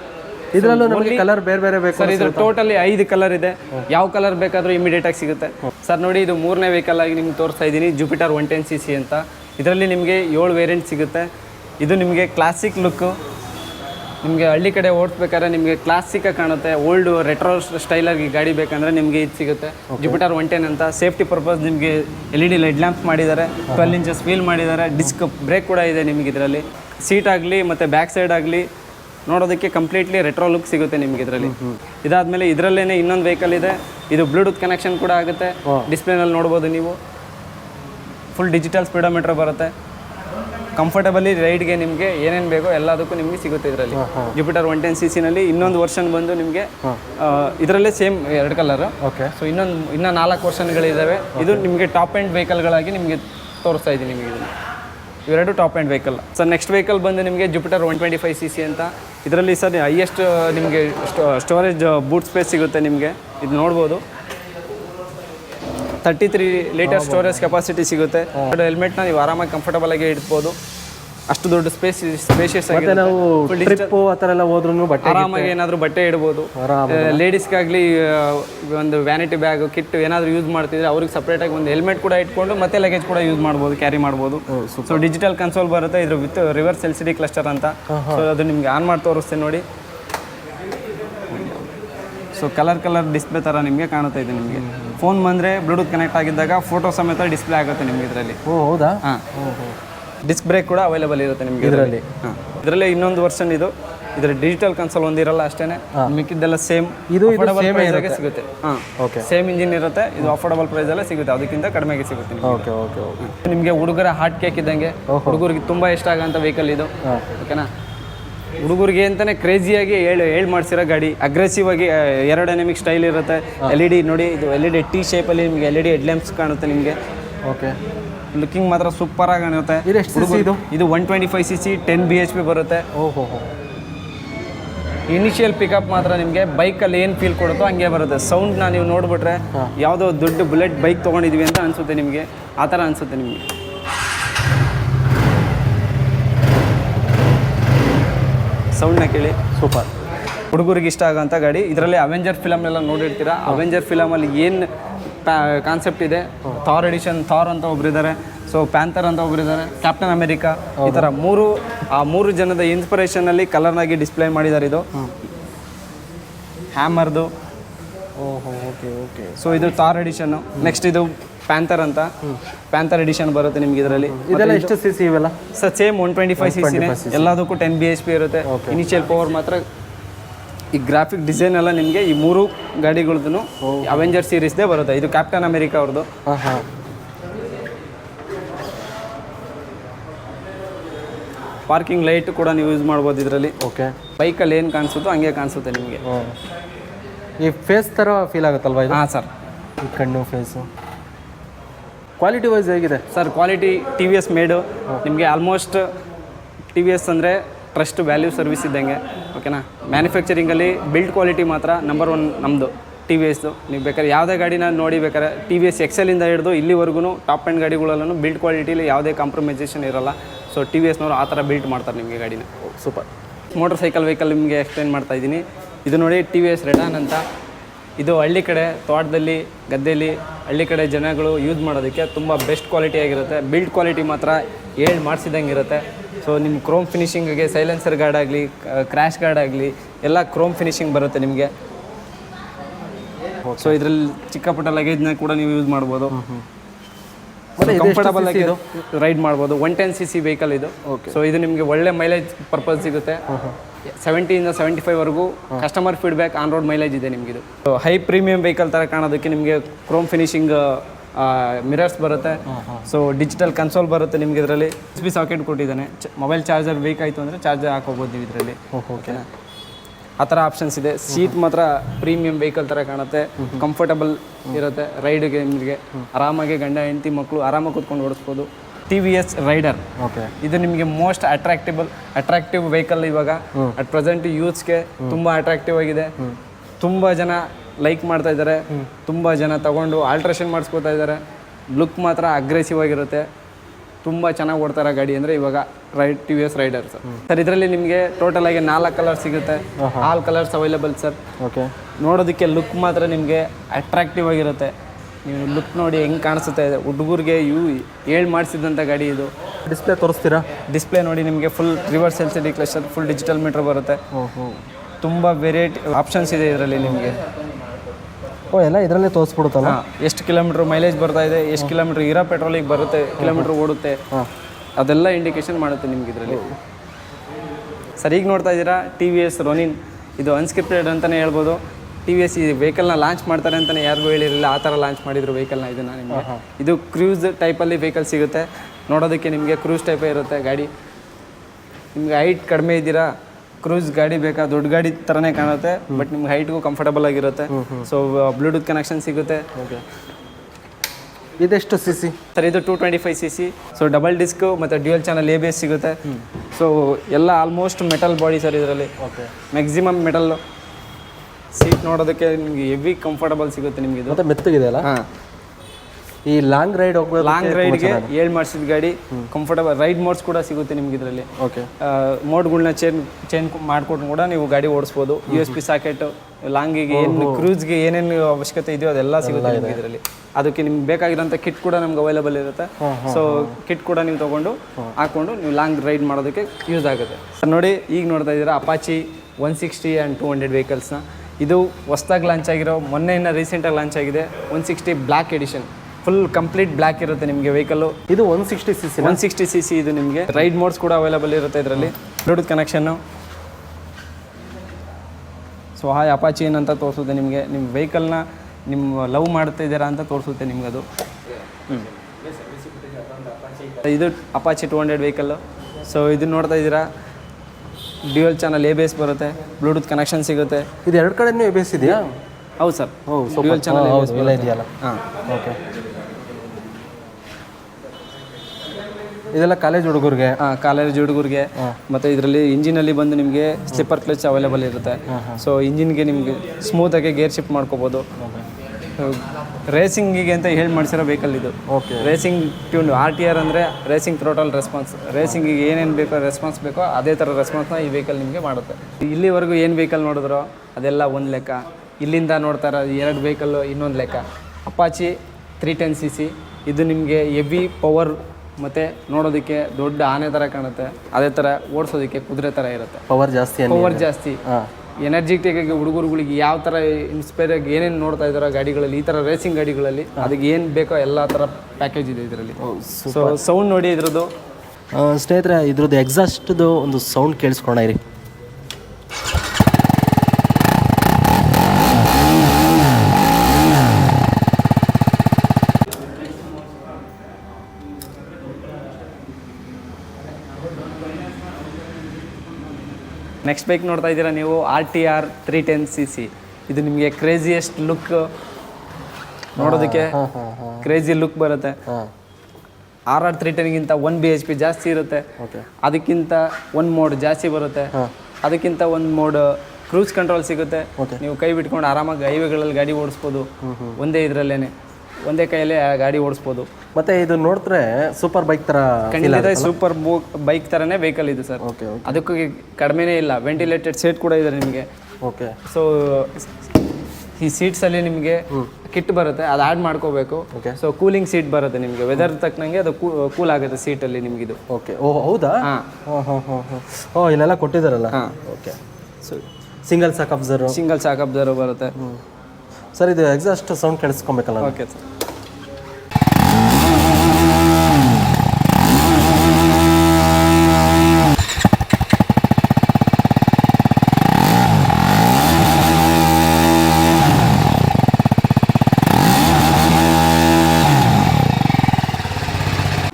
S1: ಇದರಲ್ಲೂ ನಮಗೆ ಕಲರ್ ಬೇರೆ ಬೇರೆ ಬೇಕು
S2: ಸರ್ ಇದು ಟೋಟಲಿ ಐದು ಕಲರ್ ಇದೆ. ಯಾವ ಕಲರ್ ಬೇಕಾದರೂ ಇಮಿಡಿಯೇಟ್ ಆಗಿ ಸಿಗುತ್ತೆ. ಸರ್ ನೋಡಿ ಇದು ಮೂರನೇ ವೆಹಿಕಲ್ ಆಗಿ ನಿಮ್ಗೆ ತೋರಿಸ್ತಾ ಇದ್ದೀನಿ Jupiter one ten C C ಅಂತ. ಇದರಲ್ಲಿ ನಿಮಗೆ ಏಳು ವೇರಿಯಂಟ್ ಸಿಗುತ್ತೆ. ಇದು ನಿಮಗೆ ಕ್ಲಾಸಿಕ್ ಲುಕ್ಕು ನಿಮಗೆ ಹಳ್ಳಿ ಕಡೆ ಓಡಿಸ್ಬೇಕಾದ್ರೆ ನಿಮಗೆ ಕ್ಲಾಸಿಕ್ ಕಾಣುತ್ತೆ. ಓಲ್ಡ್ ರೆಟ್ರೋ ಸ್ಟೈಲಾಗಿ ಗಾಡಿ ಬೇಕಂದ್ರೆ ನಿಮಗೆ ಇದು ಸಿಗುತ್ತೆ. ಜುಪಿಟರ್ ಒನ್ ಟೆನ್ ಅಂತ ಸೇಫ್ಟಿ ಪರ್ಪಸ್ ನಿಮಗೆ L E D light lamp ಮಾಡಿದ್ದಾರೆ ಟ್ವೆಲ್ ಇಂಚಸ್ ವೀಲ್ ಮಾಡಿದ್ದಾರೆ. ಡಿಸ್ಕ್ ಬ್ರೇಕ್ ಕೂಡ ಇದೆ ನಿಮಗೆ ಇದರಲ್ಲಿ. ಸೀಟ್ ಆಗಲಿ ಮತ್ತು ಬ್ಯಾಕ್ ಸೈಡ್ ಆಗಲಿ ನೋಡೋದಕ್ಕೆ ಕಂಪ್ಲೀಟ್ಲಿ ರೆಟ್ರೋ ಲುಕ್ ಸಿಗುತ್ತೆ ನಿಮಗೆ ಇದರಲ್ಲಿ. ಇದಾದಮೇಲೆ ಇದರಲ್ಲೇ ಇನ್ನೊಂದು ವೆಹಿಕಲ್ ಇದೆ. ಇದು ಬ್ಲೂಟೂತ್ ಕನೆಕ್ಷನ್ ಕೂಡ ಆಗುತ್ತೆ. ಡಿಸ್ಪ್ಲೇನಲ್ಲಿ ನೋಡ್ಬೋದು ನೀವು. ಫುಲ್ ಡಿಜಿಟಲ್ ಸ್ಪೀಡೋಮೀಟ್ರ್ ಬರುತ್ತೆ. ಕಂಫರ್ಟಬಲಿ ರೈಡ್ಗೆ ನಿಮಗೆ ಏನೇನು ಬೇಕೋ ಎಲ್ಲದಕ್ಕೂ ನಿಮಗೆ ಸಿಗುತ್ತೆ ಇದರಲ್ಲಿ. ಜುಪಿಟರ್ ಒನ್ ಟೆನ್ ಸಿ ಸಿನಲ್ಲಿ ಇನ್ನೊಂದು ವರ್ಷನ್ ಬಂದು ನಿಮಗೆ ಇದರಲ್ಲೇ ಸೇಮ್ ಎರಡು ಕಲರ್
S1: ಓಕೆ
S2: ಸೊ ಇನ್ನೊಂದು ಇನ್ನೂ ನಾಲ್ಕು ವರ್ಷನ್ಗಳಿದ್ದಾವೆ ಇದು ನಿಮಗೆ ಟಾಪ್ ಆ್ಯಂಡ್ ವೆಹಿಕಲ್ಗಳಾಗಿ ನಿಮಗೆ ತೋರಿಸ್ತಾ ಇದ್ದೀನಿ ನಿಮಗೆ ಇದನ್ನು. ಇವೆರಡು top end vehicle sir next vehicle ಬಂದು ನಿಮಗೆ Jupiter one twenty five C C ಅಂತ. ಇದರಲ್ಲಿ ಸರ್ ಹೈಯೆಸ್ಟ್ ನಿಮಗೆ ಸ್ಟೋರೇಜ್ ಬೂಟ್ ಸ್ಪೇಸ್ ಸಿಗುತ್ತೆ ನಿಮಗೆ. ಇದು ನೋಡ್ಬೋದು. Thirty three litre storage capacity ಸಿಗುತ್ತೆ. ಹೆಲ್ಮೆಟ್ನ ನೀವು ಆರಾಮಾಗಿ ಕಂಫರ್ಟಬಲ್ ಆಗಿ ಇಡ್ಬೋದು. ಅಷ್ಟು ದೊಡ್ಡ ಸ್ಪೇಸ್ ಸ್ಪೇಷಿಯಸ್ ಆಗಿದೆ
S1: ನಾವು ಟ್ರಿಪ್ ಆ ಥರ ಎಲ್ಲ ಹೋದ್ರೂ ಬಟ್ಟೆ
S2: ಆರಾಮಾಗಿ ಏನಾದರೂ ಬಟ್ಟೆ ಇಡ್ಬೋದು. ಲೇಡೀಸ್ಗಾಗಲಿ ಒಂದು ವ್ಯಾನಿಟಿ ಬ್ಯಾಗ್ ಕಿಟ್ ಏನಾದರೂ ಯೂಸ್ ಮಾಡ್ತಿದ್ರೆ ಅವ್ರಿಗೆ ಸಪ್ರೇಟಾಗಿ ಒಂದು ಹೆಲ್ಮೆಟ್ ಕೂಡ ಇಟ್ಕೊಂಡು ಮತ್ತೆ ಲಗೇಜ್ ಕೂಡ ಯೂಸ್ ಮಾಡ್ಬೋದು ಕ್ಯಾರಿ ಮಾಡ್ಬೋದು. ಸೊ ಡಿಜಿಟಲ್ ಕನ್ಸೋಲ್ ಬರುತ್ತೆ. ಇದ್ರ with reverse L C D cluster ಅಂತ. ಸೊ ಅದು ನಿಮಗೆ ಆನ್ ಮಾಡಿ ತೋರಿಸ್ತೇನೆ ನೋಡಿ. ಸೊ ಕಲರ್ ಕಲರ್ ಡಿಸ್ಪ್ಲೇ ಥರ ನಿಮಗೆ ಕಾಣುತ್ತೆ ಇದೆ ನಿಮಗೆ. ಫೋನ್ ಬಂದರೆ ಬ್ಲೂಟೂತ್ ಕನೆಕ್ಟ್ ಆಗಿದ್ದಾಗ ಫೋಟೋ ಸಮೇತ ಡಿಸ್ಪ್ಲೇ ಆಗುತ್ತೆ ನಿಮ್ಗೆ ಇದರಲ್ಲಿ.
S1: ಓ ಹೌದಾ?
S2: ಹಾಂ. ಡಿಸ್ಕ್ ಬ್ರೇಕ್ ಕೂಡ ಅವೈಲೇಬಲ್ ಇರುತ್ತೆ ನಿಮಗೆ ಇದರಲ್ಲಿ. ಇದರಲ್ಲಿ. ಇದರಲ್ಲೇ ಇನ್ನೊಂದು ವರ್ಷನ್ ಇದು. ಇದರ ಡಿಜಿಟಲ್ ಕನ್ಸೋಲ್ ಒಂದಿರಲ್ಲ ಅಷ್ಟೇ ಮಿಕ್ಕಿದ್ದೆಲ್ಲ ಸೇಮ್
S1: ಇದು
S2: ಸಿಗುತ್ತೆ. ಹಾಂ.
S1: ಓಕೆ.
S2: ಸೇಮ್ ಇಂಜಿನ್ ಇರುತ್ತೆ. ಇದು ಅಫೋರ್ಡಬಲ್ ಪ್ರೈಸಲ್ಲೇ ಸಿಗುತ್ತೆ. ಅದಕ್ಕಿಂತ ಕಡಿಮೆಗೆ ಸಿಗುತ್ತೆ ನಿಮಗೆ.
S1: Okay okay okay.
S2: ನಿಮಗೆ ಹುಡುಗರ ಹಾರ್ಟ್ ಕೇಕ್ ಇದ್ದಂಗೆ ಹುಡುಗರಿಗೆ ತುಂಬ ಇಷ್ಟ ಆಗಂತ ವೆಹಿಕಲ್ ಇದು. ಓಕೆನಾ ಹುಡುಗರಿಗೆ ಅಂತಲೇ ಕ್ರೇಜಿಯಾಗಿ ಹೇಳಿ ಹೇಳಿ ಮಾಡಿಸಿರೋ ಗಾಡಿ. ಅಗ್ರೆಸಿವ್ ಆಗಿ ಎರಡೈನಮಿಕ್ ಸ್ಟೈಲ್ ಇರುತ್ತೆ. ಎಲ್ ಇ ಡಿ ನೋಡಿ ಇದು ಎಲ್ ಇ ಡಿ ಟಿ ಶೇಪಲ್ಲಿ ನಿಮಗೆ ಎಲ್ ಇ ಡಿ ಹೆಡ್ಲ್ಯಾಂಪ್ಸ್ ಕಾಣುತ್ತೆ ನಿಮಗೆ.
S1: ಓಕೆ.
S2: ಲುಕಿಂಗ್ ಮಾತ್ರ ಸೂಪರ್ ಆಗಿ ಕಾಣುತ್ತೆ.
S1: ಇದು ಎಷ್ಟು ಇದು?
S2: ಇದು one twenty five C C ten B H P ಬರುತ್ತೆ.
S1: ಓಹೋ. ಹೋ
S2: ಇನಿಷಿಯಲ್ ಪಿಕಪ್ ಮಾತ್ರ ನಿಮಗೆ ಬೈಕಲ್ಲಿ ಏನು ಫೀಲ್ ಕೊಡುತ್ತೋ ಹಂಗೆ ಬರುತ್ತೆ. ಸೌಂಡ್ನ ನೀವು ನೋಡಿಬಿಟ್ರೆ ಯಾವುದೋ ದೊಡ್ಡ ಬುಲೆಟ್ ಬೈಕ್ ತೊಗೊಂಡಿದ್ವಿ ಅಂತ ಅನಿಸುತ್ತೆ ನಿಮಗೆ. ಆ ಥರ ಅನಿಸುತ್ತೆ ನಿಮಗೆ. ಸೌಂಡ್ನ ಕೇಳಿ.
S1: ಸೂಪರ್.
S2: ಹುಡುಗರಿಗೆ ಇಷ್ಟ ಆಗೋಂಥ ಗಾಡಿ. ಇದರಲ್ಲಿ ಅವೆಂಜರ್ ಫಿಲಮ್ ಎಲ್ಲ ನೋಡಿರ್ತೀರಾ? ಅವೆಂಜರ್ ಫಿಲಮಲ್ಲಿ ಏನು ಕಾನ್ಸೆಪ್ಟ್ ಇದೆ? ಥಾರ್ ಎಡಿಷನ್ ಥಾರ್ ಅಂತ ಒಬ್ರಿದ್ದಾರೆ ಸೊ ಪ್ಯಾಂಥರ್ ಅಂತ ಒಬ್ರಿದ್ದಾರೆ ಕ್ಯಾಪ್ಟನ್ ಅಮೆರಿಕಾ ಈ ಥರ ಮೂರು ಆ ಮೂರು ಜನದ ಇನ್ಸ್ಪಿರೇಷನಲ್ಲಿ ಕಲರ್ನಾಗಿ ಡಿಸ್ಪ್ಲೇ ಮಾಡಿದ್ದಾರೆ ಇದು. ಹ್ಯಾಮರ್ದು
S1: ಓಹೋ ಓಕೆ ಓಕೆ.
S2: ಸೊ ಇದು ಥಾರ್ ಎಡಿಷನ್ನು ನೆಕ್ಸ್ಟ್ ಇದು ಪ್ಯಾಂಥರ್ ಅಂತ. ಪ್ಯಾಂಥರ್ ಎಡಿಷನ್ ಬರುತ್ತೆ ನಿಮ್ಗೆ ಇದರಲ್ಲಿ.
S1: ಇದೆಲ್ಲ ಎಷ್ಟು ಸಿ ಸಿ ಇವೆಲ್ಲ?
S2: Sir same one twenty five C ಸಿನೇ ಎಲ್ಲದಕ್ಕೂ ಟೆನ್ ಬಿ ಎಚ್ ಪಿ ಇರುತ್ತೆ. ಇನಿಷಿಯಲ್ ಪವರ್ ಮಾತ್ರ. ಈ ಗ್ರಾಫಿಕ್ ಡಿಸೈನ್ ಎಲ್ಲ ನಿಮಗೆ ಈ ಮೂರು ಗಾಡಿಗಳದ್ದು ಅವೆಂಜರ್ ಸೀರೀಸ್ದೇ ಬರುತ್ತೆ. ಇದು ಕ್ಯಾಪ್ಟನ್ ಅಮೆರಿಕಾ ಅವ್ರದ್ದು ಪಾರ್ಕಿಂಗ್ ಲೈಟ್ ಕೂಡ ನೀವು ಯೂಸ್ ಮಾಡ್ಬೋದು ಇದರಲ್ಲಿ.
S1: ಓಕೆ
S2: ಬೈಕಲ್ಲಿ ಏನು ಕಾಣಿಸುತ್ತೋ ಹಂಗೆ ಕಾಣಿಸುತ್ತೆ ನಿಮಗೆ.
S1: ಈ ಫೇಸ್ ಥರ ಫೀಲ್ ಆಗುತ್ತಲ್ವಾ
S2: ಹಾಂ ಸರ್.
S1: ಈ ಕಣ್ಣು ಫೇಸು ಕ್ವಾಲಿಟಿ ವೈಸ್ ಹೇಗಿದೆ?
S2: Sir quality T V S made ನಿಮಗೆ ಆಲ್ಮೋಸ್ಟ್ ಟಿ ವಿ ಎಸ್ ಅಂದರೆ ಟ್ರಸ್ಟ್ ವ್ಯಾಲ್ಯೂ ಸರ್ವಿಸ್ ಇದ್ದಂಗೆ. ಓಕೆನಾ ಮ್ಯಾನುಫ್ಯಾಕ್ಚರಿಂಗಲ್ಲಿ ಬಿಲ್ಡ್ ಕ್ವಾಲಿಟಿ ಮಾತ್ರ ನಂಬರ್ ಒನ್ ನಮ್ಮದು ಟಿ ವಿ ಎಸ್ದು ನೀವು ಬೇಕಾದ್ರೆ ಯಾವುದೇ ಗಾಡಿನ ನೋಡಿ ಬೇಕಾದ್ರೆ ಟಿ ವಿ ಎಸ್ ಎಕ್ಸೆಲಿಂದ ಹಿಡಿದು ಇಲ್ಲಿವರೆಗೂ ಟಾಪ್ ಆ್ಯಂಡ್ ಗಾಡಿಗಳಲ್ಲೂ ಬಿಲ್ಡ್ ಕ್ವಾಲಿಟಿಲಿ ಯಾವುದೇ ಕಾಂಪ್ರಮೈಸೇಷನ್ ಇರಲ್ಲ. ಸೊ ಟಿ ವಿ ಎಸ್ನವರು ಆ ಥರ ಬಿಲ್ಡ್ ಮಾಡ್ತಾರೆ ನಿಮಗೆ ಗಾಡಿನ.
S1: ಸೂಪರ್
S2: ಮೋಟರ್ ಸೈಕಲ್ ವೆಹಿಕಲ್ ನಿಮಗೆ ಎಕ್ಸ್ಪ್ಲೇನ್ ಮಾಡ್ತಾ ಇದ್ದೀನಿ. ಇದು ನೋಡಿ ಟಿ ವಿ ಎಸ್ ರೆಡಾನ್ ಅಂತ ಇದು ಹಳ್ಳಿ ಕಡೆ, ತೋಟದಲ್ಲಿ ಗದ್ದೆಯಲ್ಲಿ ಹಳ್ಳಿ ಕಡೆ ಜನಗಳು ಯೂಸ್ ಮಾಡೋದಕ್ಕೆ ತುಂಬ ಬೆಸ್ಟ್ ಕ್ವಾಲಿಟಿ ಆಗಿರುತ್ತೆ. ಬಿಲ್ಡ್ ಕ್ವಾಲಿಟಿ ಮಾತ್ರ ಏಳು ಮಾಡಿಸಿದಂಗೆ ಇರುತ್ತೆ ಸೊ ನಿಮ್ಮ ಕ್ರೋಮ್ ಫಿನಿಷಿಂಗಿಗೆ ಸೈಲೆನ್ಸರ್ ಗಾರ್ಡ್ ಆಗಲಿ ಕ್ರ್ಯಾಶ್ ಗಾರ್ಡ್ ಆಗಲಿ, ಎಲ್ಲ ಕ್ರೋಮ್ ಫಿನಿಷಿಂಗ್ ಬರುತ್ತೆ ನಿಮಗೆ. ಸೊ ಇದರಲ್ಲಿ ಚಿಕ್ಕ ಪುಟ್ಟ ಲಗೇಜ್ನ ಕೂಡ ನೀವು ಯೂಸ್ ಮಾಡ್ಬೋದು.
S1: ಮತ್ತೆ
S2: ಕಂಫರ್ಟಬಲ್ ಆಗಿ
S1: ಇದು?
S2: ರೈಡ್ ಮಾಡ್ಬೋದು. One ten C C vehicle ಇದು. ಸೊ ಇದು ನಿಮಗೆ ಒಳ್ಳೆ ಮೈಲೇಜ್ ಪರ್ಪಸ್ ಸಿಗುತ್ತೆ. ಸೆವೆಂಟಿಯಿಂದ ಸೆವೆಂಟಿ ಫೈವ್ ವರೆಗೂ customer feedback on road mileage ಇದೆ ನಿಮಗೆ ಇದು. ಹೈ ಪ್ರೀಮಿಯಂ ವೆಹಿಕಲ್ ಥರ ಕಾಣೋದಕ್ಕೆ ನಿಮಗೆ ಕ್ರೋಮ್ ಫಿನಿಶಿಂಗ್ ಮಿರರ್ಸ್ ಬರುತ್ತೆ. ಸೊ ಡಿಜಿಟಲ್ ಕನ್ಸೋಲ್ ಬರುತ್ತೆ ನಿಮಗೆ ಇದರಲ್ಲಿ. ಎಸ್ ಬಿ ಸಾಕೆಟ್ ಕೊಟ್ಟಿದ್ದಾನೆ. ಮೊಬೈಲ್ ಚಾರ್ಜರ್ ಬೇಕಾಯಿತು ಅಂದರೆ ಚಾರ್ಜರ್ ಹಾಕೋಬೋದು ನೀವು ಇದರಲ್ಲಿ.
S1: ಓಕೆ.
S2: ಆ ಥರ ಆಪ್ಷನ್ಸ್ ಇದೆ. ಸೀಟ್ ಮಾತ್ರ ಪ್ರೀಮಿಯಂ ವೆಹಿಕಲ್ ಥರ ಕಾಣುತ್ತೆ. ಕಂಫರ್ಟಬಲ್ ಇರುತ್ತೆ ರೈಡ್ಗೆ ನಿಮಗೆ. ಆರಾಮಾಗಿ ಗಂಡ ಹೆಂಡತಿ ಮಕ್ಕಳು ಆರಾಮಾಗಿ ಕೂತ್ಕೊಂಡು ಓಡಿಸ್ಬೋದು. T V S Raider
S1: okay
S2: ಇದು ನಿಮಗೆ ಮೋಸ್ಟ್ ಅಟ್ರಾಕ್ಟಿಬಲ್ ಅಟ್ರಾಕ್ಟಿವ್ ವೆಹಿಕಲ್ ಇವಾಗ. ಅಟ್ ಪ್ರೆಸೆಂಟ್ ಯೂತ್ಸ್ಗೆ ತುಂಬ ಅಟ್ರಾಕ್ಟಿವ್ ಆಗಿದೆ. ತುಂಬ ಜನ ಲೈಕ್ ಮಾಡ್ತಾ ಇದ್ದಾರೆ. ತುಂಬ ಜನ ತಗೊಂಡು ಆಲ್ಟ್ರೇಷನ್ ಮಾಡಿಸ್ಕೊತಾ ಇದ್ದಾರೆ. ಲುಕ್ ಮಾತ್ರ ಅಗ್ರೆಸಿವ್ ಆಗಿರುತ್ತೆ. ತುಂಬ ಚೆನ್ನಾಗಿ ಓಡ್ತಾರೆ ಗಾಡಿ ಅಂದರೆ ಇವಾಗ ride T V S Raider sir ಇದರಲ್ಲಿ ನಿಮಗೆ ಟೋಟಲ್ ಆಗಿ ನಾಲ್ಕು ಕಲರ್ ಸಿಗುತ್ತೆ. All colours available sir
S1: okay
S2: ನೋಡೋದಕ್ಕೆ ಲುಕ್ ಮಾತ್ರ ನಿಮಗೆ ಅಟ್ರಾಕ್ಟಿವ್ ಆಗಿರುತ್ತೆ. ನೀವು ಲುಕ್ ನೋಡಿ ಹೆಂಗೆ ಕಾಣಿಸುತ್ತೆ. ಹುಡುಗರಿಗೆ ಯು ಹೇಳಿ ಮಾಡಿಸಿದಂಥ ಗಾಡಿ ಇದು.
S1: ಡಿಸ್ಪ್ಲೇ ತೋರಿಸ್ತೀರಾ?
S2: ಡಿಸ್ಪ್ಲೇ ನೋಡಿ ನಿಮಗೆ full reverse L C D cluster full digital meter ಬರುತ್ತೆ ತುಂಬ ವೆರೈಟಿ ಆಪ್ಷನ್ಸ್ ಇದೆ ಇದರಲ್ಲಿ ನಿಮಗೆ.
S1: ಓ ಎಲ್ಲ ಇದರಲ್ಲೇ ತೋರಿಸ್ಬಿಡುತ್ತಲ್ಲ?
S2: ಎಷ್ಟು ಕಿಲೋಮೀಟರ್ ಮೈಲೇಜ್ ಬರ್ತಾ ಇದೆ ಎಷ್ಟು ಕಿಲೋಮೀಟರ್ ಇರೋ ಪೆಟ್ರೋಲಿಗೆ ಬರುತ್ತೆ ಕಿಲೋಮೀಟರ್ ಓಡುತ್ತೆ ಅದೆಲ್ಲ ಇಂಡಿಕೇಶನ್ ಮಾಡುತ್ತೆ ನಿಮ್ಗೆ ಇದರಲ್ಲಿ. ಸರ್ ಈಗ ನೋಡ್ತಾ ಇದ್ದೀರಾ ಟಿ ವಿ ಎಸ್ ರೋನಿನ್ ಇದು ಅನ್ಸ್ಕ್ರಿಪ್ಟೆಡ್ ಅಂತಲೇ ಹೇಳ್ಬೋದು. ಟಿ ವಿ ಎಸ್ ಈ ವೆಹಿಕಲ್ನ ಲಾಂಚ್ ಮಾಡ್ತಾರೆ ಅಂತಲೇ ಯಾರಿಗೂ ಹೇಳಿರಲಿಲ್ಲ ಆ ಥರ ಲಾಂಚ್ ಮಾಡಿದ್ರು ವೆಹಿಕಲ್ನ ಇದನ್ನು ನಿಮಗೆ. ಇದು ಕ್ರೂಸ್ ಟೈಪಲ್ಲಿ ವೆಹಿಕಲ್ ಸಿಗುತ್ತೆ. ನೋಡೋದಕ್ಕೆ ನಿಮಗೆ ಕ್ರೂಸ್ ಟೈಪೇ ಇರುತ್ತೆ ಗಾಡಿ. ನಿಮಗೆ ಹೈಟ್ ಕಡಿಮೆ ಇದ್ದೀರಾ? ಕ್ರೂಸ್ ಗಾಡಿ ಬೇಕಾ ದೊಡ್ಡ ಗಾಡಿ ಥರನೇ ಕಾಣುತ್ತೆ ಬಟ್ ನಿಮ್ಗೆ ಹೈಟ್ಗೂ ಕಂಫರ್ಟಬಲ್ ಆಗಿರುತ್ತೆ. ಸೊ ಬ್ಲೂಟೂತ್ ಕನೆಕ್ಷನ್ ಸಿಗುತ್ತೆ.
S1: ಇದೆಷ್ಟು ಸಿ ಸಿ
S2: ಸರ್ ಇದು two twenty five C C so double disc ಮತ್ತು dual channel A B S ಸಿಗುತ್ತೆ. ಸೊ ಎಲ್ಲ ಆಲ್ಮೋಸ್ಟ್ ಮೆಟಲ್ ಬಾಡಿ ಸರ್ ಇದರಲ್ಲಿ.
S1: ಓಕೆ
S2: ಮ್ಯಾಕ್ಸಿಮಮ್ ಮೆಟಲ್ ಸೀಟ್ ನೋಡೋದಕ್ಕೆ ನಿಮಗೆ ಹೆವಿ ಕಂಫರ್ಟಬಲ್ ಸಿಗುತ್ತೆ ನಿಮಗೆ ಇದು.
S1: ಮತ್ತೆ ಮೆತ್ತಗಿದೆ ಅಲ್ಲ
S2: ಹಾಂ.
S1: ಈ ಲಾಂಗ್ ರೈಡ್ ಹೋಗ್ಬೋದು
S2: ಲಾಂಗ್ ರೈಡ್ಗೆ ಏಳು ಮಾಡಿಸಿದ ಗಾಡಿ ಕಂಫರ್ಟಬಲ್ ರೈಡ್ ಮೋಡ್ಸ್ ಕೂಡ ಸಿಗುತ್ತೆ ನಿಮ್ಗೆ ಇದರಲ್ಲಿ.
S1: ಓಕೆ
S2: ಮೋಡ್ಗಳನ್ನ ಚೇಂಜ್ ಚೇಂಜ್ ಮಾಡಿಕೊಟ್ಟು ಕೂಡ ನೀವು ಗಾಡಿ ಓಡಿಸ್ಬೋದು. ಯು ಎಸ್ ಪಿ ಸಾಕೆಟ್ ಲಾಂಗಿಗೆ ಏನು ಕ್ರೂಸ್ಗೆ ಏನೇನು ಅವಶ್ಯಕತೆ ಇದೆಯೋ ಅದೆಲ್ಲ ಸಿಗುತ್ತೆ ನಿಮ್ಗೆ ಇದರಲ್ಲಿ. ಅದಕ್ಕೆ ನಿಮ್ಗೆ ಬೇಕಾಗಿರೋಂಥ ಕಿಟ್ ಕೂಡ ನಮ್ಗೆ ಅವೈಲೇಬಲ್ ಇರುತ್ತೆ. ಸೊ ಕಿಟ್ ಕೂಡ ನೀವು ತೊಗೊಂಡು ಹಾಕ್ಕೊಂಡು ನೀವು ಲಾಂಗ್ ರೈಡ್ ಮಾಡೋದಕ್ಕೆ ಯೂಸ್ ಆಗುತ್ತೆ. ಸರ್ ನೋಡಿ ಈಗ ನೋಡ್ತಾ ಇದ್ದೀರಾ Apache one sixty and two hundred ವೆಹಿಕಲ್ಸ್ನ ಇದು ಹೊಸ್ದಾಗಿ ಲಾಂಚ್ ಆಗಿರೋ ಮೊನ್ನೆಯಿಂದ ರೀಸೆಂಟಾಗಿ ಲಾಂಚ್ ಆಗಿದೆ one sixty black edition full complete black ಇರುತ್ತೆ ನಿಮಗೆ ವೆಹಿಕಲ್
S1: ಇದು one sixty C C
S2: one sixty C C ಇದು ನಿಮಗೆ. ರೈಡ್ ಮೋಡ್ಸ್ ಕೂಡ ಅವೈಲೇಬಲ್ ಇರುತ್ತೆ ಇದರಲ್ಲಿ. ಬ್ಲೂಟೂತ್ ಕನೆಕ್ಷನ್ನು ಸೊ ಹಾಯ್ ಅಪಾಚಿ ಏನಂತ ತೋರಿಸುತ್ತೆ ನಿಮಗೆ. ನಿಮ್ಮ ವೆಹಿಕಲ್ನ ನಿಮ್ಮ ಲವ್ ಮಾಡ್ತಾ ಇದ್ದೀರಾ ಅಂತ ತೋರಿಸುತ್ತೆ ನಿಮ್ಗೆ ಅದು. ಹ್ಞೂ ಇದು Apache two hundred vehicle so ಇದನ್ನ ನೋಡ್ತಾ ಇದ್ದೀರಾ? Dual channel A B S ಬರುತ್ತೆ. ಬ್ಲೂಟೂತ್ ಕನೆಕ್ಷನ್ ಸಿಗುತ್ತೆ.
S1: ಇದು ಎರಡು ಕಡೆನೂ ಎ ಇದೆಯಾ?
S2: ಹೌದು ಸರ್.
S1: ಹೌದು
S2: ಡ್ಯೂಯಲ್ ಚಾನಲ್
S1: ಇದೆಯಲ್ಲ?
S2: ಹಾಂ.
S1: ಓಕೆ. ಇದೆಲ್ಲ ಕಾಲೇಜ್ ಹುಡುಗರಿಗೆ?
S2: ಕಾಲೇಜ್ ಹುಡುಗರಿಗೆ. ಮತ್ತು ಇದರಲ್ಲಿ ಇಂಜಿನಲ್ಲಿ ಬಂದು ನಿಮಗೆ ಸ್ಲಿಪ್ಪರ್ ಕ್ಲಚ್ ಅವೈಲೇಬಲ್ ಇರುತ್ತೆ. ಸೊ ಇಂಜಿನ್ಗೆ ನಿಮಗೆ ಸ್ಮೂತಾಗಿ ಗೇರ್ ಶಿಫ್ಟ್ ಮಾಡ್ಕೋಬೋದು. ರೇಸಿಂಗಿಗೆ ಅಂತ ಹೇಳಿ ಮಾಡಿಸಿರೋ ವೆಹಿಕಲ್ ಇದು.
S1: Okay
S2: racing tune R T R ಅಂದರೆ ರೇಸಿಂಗ್ ಟೋಟಲ್ ರೆಸ್ಪಾನ್ಸ್ ರೇಸಿಂಗಿಗೆ ಏನೇನು ಬೇಕೋ ರೆಸ್ಪಾನ್ಸ್ ಬೇಕೋ ಅದೇ ಥರ ರೆಸ್ಪಾನ್ಸ್ನ ಈ ವೆಹಿಕಲ್ ನಿಮಗೆ ಮಾಡುತ್ತೆ. ಇಲ್ಲಿವರೆಗೂ ಏನು ವೆಹಿಕಲ್ ನೋಡಿದ್ರೋ ಅದೆಲ್ಲ ಒಂದು ಲೆಕ್ಕ. ಇಲ್ಲಿಂದ ನೋಡ್ತಾ ಇರೋದು ಎರಡು ವೆಹಿಕಲ್ಲು ಇನ್ನೊಂದು ಲೆಕ್ಕ. Apache three ten C C ಇದು ನಿಮಗೆ ಹೆವಿ ಪವರ್ ಮತ್ತು ನೋಡೋದಕ್ಕೆ ದೊಡ್ಡ ಆನೆ ಥರ ಕಾಣುತ್ತೆ. ಅದೇ ಥರ ಓಡಿಸೋದಕ್ಕೆ ಕುದುರೆ ಥರ ಇರುತ್ತೆ.
S1: ಪವರ್ ಜಾಸ್ತಿ
S2: ಪವರ್ ಜಾಸ್ತಿ. ಎನರ್ಜಿಟಿಕ್ ಆಗಿ ಹುಡುಗರುಗಳಿಗೆ ಯಾವ ಥರ ಇನ್ಸ್ಪೈರ್ ಆಗಿ ಏನೇನು ನೋಡ್ತಾ ಇದ್ದಾರೋ ಗಾಡಿಗಳಲ್ಲಿ ಈ ಥರ ರೇಸಿಂಗ್ ಗಾಡಿಗಳಲ್ಲಿ ಅದಕ್ಕೆ ಏನು ಬೇಕೋ ಎಲ್ಲ ಥರ ಪ್ಯಾಕೇಜ್ ಇದೆ ಇದರಲ್ಲಿ. ಸೊ ಸೌಂಡ್ ನೋಡಿ ಇದ್ರದ್ದು.
S1: ಸ್ನೇಹಿತರೆ ಇದ್ರದ್ದು ಎಕ್ಸಾಸ್ಟ್ದು ಒಂದು ಸೌಂಡ್ ಕೇಳಿಸ್ಕೊಳ ಇರಿ.
S2: ನೆಕ್ಸ್ಟ್ ಬೈಕ್ ನೋಡ್ತಾ ಇದ್ದೀರಾ ನೀವು? R T R three ten C C ಇದು ನಿಮಗೆ ಕ್ರೇಜಿಯೆಸ್ಟ್ ಲುಕ್ ನೋಡೋದಕ್ಕೆ. ಕ್ರೇಜಿ ಲುಕ್ ಬರುತ್ತೆ. ಆರ್ ಆರ್ ತ್ರೀ ಟೆನ್ಗಿಂತ ಒನ್ ಬಿ ಎಚ್ ಪಿ ಜಾಸ್ತಿ ಇರುತ್ತೆ. ಅದಕ್ಕಿಂತ ಒನ್ ಮೋಡ್ ಜಾಸ್ತಿ ಬರುತ್ತೆ. ಅದಕ್ಕಿಂತ ಒಂದು ಮೋಡ್ ಕ್ರೂಸ್ ಕಂಟ್ರೋಲ್ ಸಿಗುತ್ತೆ. ನೀವು ಕೈ ಬಿಟ್ಕೊಂಡು ಆರಾಮಾಗಿ ಹೈವೇಗಳಲ್ಲಿ ಗಾಡಿ ಓಡಿಸ್ಬೋದು. ಒಂದೇ ಇದರಲ್ಲೇ ಒಂದೇ ಕೈಯಲ್ಲಿ ಗಾಡಿ ಓಡಿಸ್ಬೋದು.
S1: ಮತ್ತೆ ಇದು ನೋಡಿದ್ರೆ ಸೂಪರ್ ಬೈಕ್ ತರ
S2: ಖಂಡಿತ ಸೂಪರ್ ಬೈಕ್ ಥರನೇ ವೆಹಿಕಲ್ ಇದು ಸರ್.
S1: ಓಕೆ
S2: ಅದಕ್ಕೂ ಕಡಿಮೆನೇ ಇಲ್ಲ. ವೆಂಟಿಲೇಟೆಡ್ ಸೀಟ್ ಕೂಡ ಇದೆ ನಿಮಗೆ.
S1: ಓಕೆ
S2: ಸೊ ಈ ಸೀಟ್ಸಲ್ಲಿ ನಿಮಗೆ ಕಿಟ್ ಬರುತ್ತೆ. ಅದು ಆ್ಯಡ್ ಮಾಡ್ಕೋಬೇಕು.
S1: ಓಕೆ
S2: ಸೊ ಕೂಲಿಂಗ್ ಸೀಟ್ ಬರುತ್ತೆ ನಿಮಗೆ. ವೆದರ್ ತಕ್ಕನಂಗೆ ಅದು ಕೂಲ್ ಆಗುತ್ತೆ ಸೀಟಲ್ಲಿ ನಿಮಗಿದು
S1: ಓಕೆ ಓ ಹೌದಾ?
S2: ಹಾಂ.
S1: ಹಾಂ ಹಾಂ ಹಾಂ ಓ ಇಲ್ಲೆಲ್ಲ ಕೊಟ್ಟಿದ್ದಾರಲ್ಲ?
S2: ಹಾಂ.
S1: Okay so single shock absorb
S2: single shock absorb ಬರುತ್ತೆ.
S1: ಸರ್ ಇದು ಎಕ್ಸಾಸ್ಟ್ ಸೌಂಡ್ ಕೇಳಿಸ್ಕೊಬೇಕಲ್ಲ
S2: ಓಕೆ ಸರ್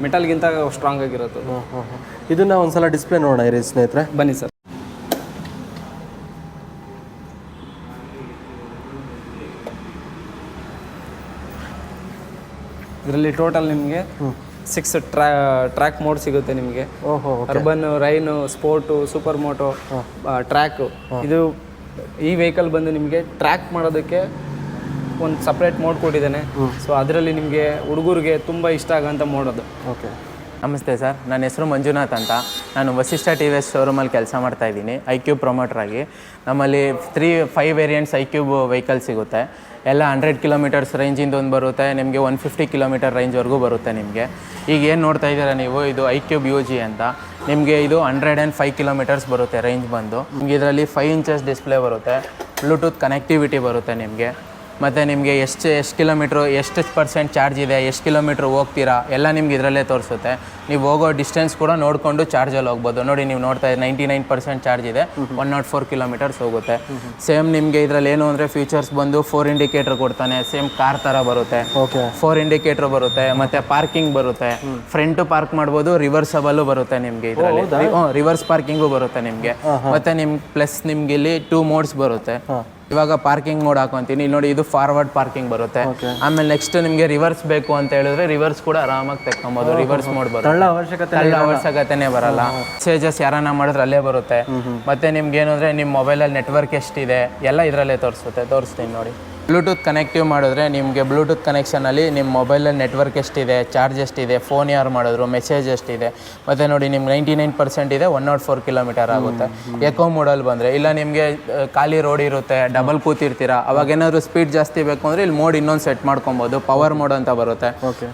S2: ಮೆಟಲ್ಗಿಂತ ಸ್ಟ್ರಾಂಗ್
S1: ಹಾಂ ಇದನ್ನ ಒಂದ್ಸಲ ಡಿಸ್ಪ್ಲೇ ನೋಡೋಣ ಇರಿ ಸ್ನೇಹಿತರೆ.
S2: ಬನ್ನಿ ಸರ್ ಇದರಲ್ಲಿ ಟೋಟಲ್ ನಿಮಗೆ ಸಿಕ್ಸ್ ಟ್ರ್ಯಾ ಟ್ರ್ಯಾಕ್ ಮೋಡ್ ಸಿಗುತ್ತೆ ನಿಮಗೆ.
S1: ಓಹೋ
S2: urban rain sport super moto track ಇದು ಈ ವೆಹಿಕಲ್ ಬಂದು ನಿಮಗೆ ಟ್ರ್ಯಾಕ್ ಮಾಡೋದಕ್ಕೆ ಒಂದು ಸಪ್ರೇಟ್ ಮೋಡ್ ಕೊಟ್ಟಿದ್ದಾನೆ. ಸೊ ಅದರಲ್ಲಿ ನಿಮಗೆ ಹುಡುಗರಿಗೆ ತುಂಬ ಇಷ್ಟ ಆಗೋಂಥ ಮೋಡ್ ಅದು.
S1: ಓಕೆ
S3: ನಮಸ್ತೆ ಸರ್. ನನ್ನ ಹೆಸರು ಮಂಜುನಾಥ್ ಅಂತ. ನಾನು ವಸಿಷ್ಠ ಟಿ ವಿ ಎಸ್ ಶೋರೂಮಲ್ಲಿ ಕೆಲಸ ಮಾಡ್ತಾ ಇದ್ದೀನಿ. ಐ ಕ್ಯೂಬ್ ಪ್ರೊಮೋಟ್ರಾಗಿ ನಮ್ಮಲ್ಲಿ three five variants iQube vehicle ಸಿಗುತ್ತೆ. ಎಲ್ಲ ಹಂಡ್ರೆಡ್ ಕಿಲೋಮೀಟರ್ಸ್ ರೇಂಜಿಂದ ಒಂದು ಬರುತ್ತೆ. ನಿಮಗೆ ಒನ್ ಫಿಫ್ಟಿ ಕಿಲೋಮೀಟರ್ ರೇಂಜ್ವರೆಗೂ ಬರುತ್ತೆ ನಿಮಗೆ. ಈಗ ಏನು ನೋಡ್ತಾ ಇದ್ದೀರಾ ನೀವು? ಇದು ಐ ಕ್ಯೂಬ್ ಯು ಜಿ ಅಂತ. ನಿಮಗೆ ಇದು ಹಂಡ್ರೆಡ್ ಆ್ಯಂಡ್ ಫೈವ್ ಕಿಲೋಮೀಟರ್ಸ್ ಬರುತ್ತೆ ರೇಂಜ್ ಬಂದು. ನಿಮಗೆ ಇದರಲ್ಲಿ ಫೈವ್ ಇಂಚಸ್ ಡಿಸ್ಪ್ಲೇ ಬರುತ್ತೆ. ಬ್ಲೂಟೂತ್ ಕನೆಕ್ಟಿವಿಟಿ ಬರುತ್ತೆ ನಿಮಗೆ. ಮತ್ತು ನಿಮಗೆ ಎಷ್ಟು ಎಷ್ಟು ಕಿಲೋಮೀಟ್ರು ಎಷ್ಟು ಪರ್ಸೆಂಟ್ ಚಾರ್ಜ್ ಇದೆ ಎಷ್ಟು ಕಿಲೋಮೀಟ್ರ್ ಹೋಗ್ತೀರಾ ಎಲ್ಲ ನಿಮ್ಗೆ ಇದರಲ್ಲೇ ತೋರಿಸುತ್ತೆ. ನೀವು ಹೋಗೋ ಡಿಸ್ಟೆನ್ಸ್ ಕೂಡ ನೋಡಿಕೊಂಡು ಚಾರ್ಜಲ್ಲಿ ಹೋಗ್ಬೋದು. ನೋಡಿ ನೀವು ನೋಡ್ತಾ ನೈಂಟಿ ನೈನ್ ಪರ್ಸೆಂಟ್ ಚಾರ್ಜ್ ಇದೆ ಒನ್ ನಾಟ್ ಫೋರ್ ಕಿಲೋಮೀಟರ್ಸ್ ಹೋಗುತ್ತೆ. ಸೇಮ್ ನಿಮಗೆ ಇದರಲ್ಲಿ ಏನು ಅಂದರೆ ಫೀಚರ್ಸ್ ಬಂದು ಫೋರ್ ಇಂಡಿಕೇಟ್ರ್ ಕೊಡ್ತಾನೆ ಸೇಮ್ ಕಾರ್ ಥರ ಬರುತ್ತೆ.
S1: ಓಕೆ
S3: ಫೋರ್ ಇಂಡಿಕೇಟ್ರ್ ಬರುತ್ತೆ ಮತ್ತೆ ಪಾರ್ಕಿಂಗ್ ಬರುತ್ತೆ. ಫ್ರಂಟು ಪಾರ್ಕ್ ಮಾಡ್ಬೋದು ರಿವರ್ಸಬಲ್ ಬರುತ್ತೆ ನಿಮಗೆ ಇದರಲ್ಲಿ. ರಿವರ್ಸ್ ಪಾರ್ಕಿಂಗು ಬರುತ್ತೆ ನಿಮಗೆ. ಮತ್ತೆ ನಿಮ್ಗೆ ಪ್ಲಸ್ ನಿಮ್ಗೆ ಇಲ್ಲಿ ಟೂ ಮೋಡ್ಸ್ ಬರುತ್ತೆ. ಇವಾಗ ಪಾರ್ಕಿಂಗ್ ಮೋಡ್ ಹಾಕೊಂತೀನಿ. ಇಲ್ಲಿ ನೋಡಿ ಇದು ಫಾರ್ವರ್ಡ್ ಪಾರ್ಕಿಂಗ್ ಬರುತ್ತೆ. ಆಮೇಲೆ ನೆಕ್ಸ್ಟ್ ನಿಮಗೆ ರಿವರ್ಸ್ ಬೇಕು ಅಂತ ಹೇಳಿದ್ರೆ ರಿವರ್ಸ್ ಕೂಡ ಆರಾಮಾಗಿ ತೆಕ್ಕೊಬೋದು. ರಿವರ್ಸ್ ಮೋಡ್ ಬರುತ್ತೆ.
S1: ಅವಶ್ಯಕತೆ
S3: ಅವಶ್ಯಕತೆನೇ ಬರಲ್ಲ. ಚೇಜಸ್ ಯಾರನ್ನ ಮಾಡಿದ್ರೆ ಅಲ್ಲೇ ಬರುತ್ತೆ. ಮತ್ತೆ ನಿಮ್ಗೆ ಏನಂದ್ರೆ ನಿಮ್ ನಿಮ್ಮ ಮೊಬೈಲಲ್ಲಿ ನೆಟ್ವರ್ಕ್ ಎಷ್ಟಿದೆ? ಎಲ್ಲ ಇದರಲ್ಲೇ ತೋರಿಸುತ್ತೆ. ತೋರಿಸ್ತೀನಿ ನೋಡಿ. ಬ್ಲೂಟೂತ್ ಕನೆಕ್ಟಿವ್ ಮಾಡಿದ್ರೆ ನಿಮಗೆ ಬ್ಲೂಟೂತ್ ಕನೆಕ್ಷನಲ್ಲಿ ನಿಮ್ಮ ಮೊಬೈಲಲ್ಲಿ ನೆಟ್ವರ್ಕ್ ಎಷ್ಟಿದೆ ಚಾರ್ಜ್ ಎಷ್ಟಿದೆ ಫೋನ್ ಯಾರು ಮಾಡಿದ್ರು ಮೆಸೇಜ್ ಎಷ್ಟಿದೆ ಮತ್ತು ನೋಡಿ ನಿಮ್ಗೆ ನೈಂಟಿ ನೈನ್ ಪರ್ಸೆಂಟ್ ಇದೆ ಒನ್ ನಾಟ್ ಫೋರ್ ಕಿಲೋಮೀಟರ್ ಆಗುತ್ತೆ. ಎಕೋ ಮೋಡಲ್ಲಿ ಬಂದರೆ ಇಲ್ಲ ನಿಮಗೆ ಖಾಲಿ ರೋಡ್ ಇರುತ್ತೆ ಡಬಲ್ ಕೂತಿರ್ತೀರಾ ಅವಾಗ ಏನಾದರೂ ಸ್ಪೀಡ್ ಜಾಸ್ತಿ ಬೇಕು ಅಂದರೆ ಇಲ್ಲಿ ಮೋಡ್ ಇನ್ನೊಂದು ಸೆಟ್ ಮಾಡ್ಕೊಬೋದು ಪವರ್ ಮೋಡ್ ಅಂತ ಬರುತ್ತೆ.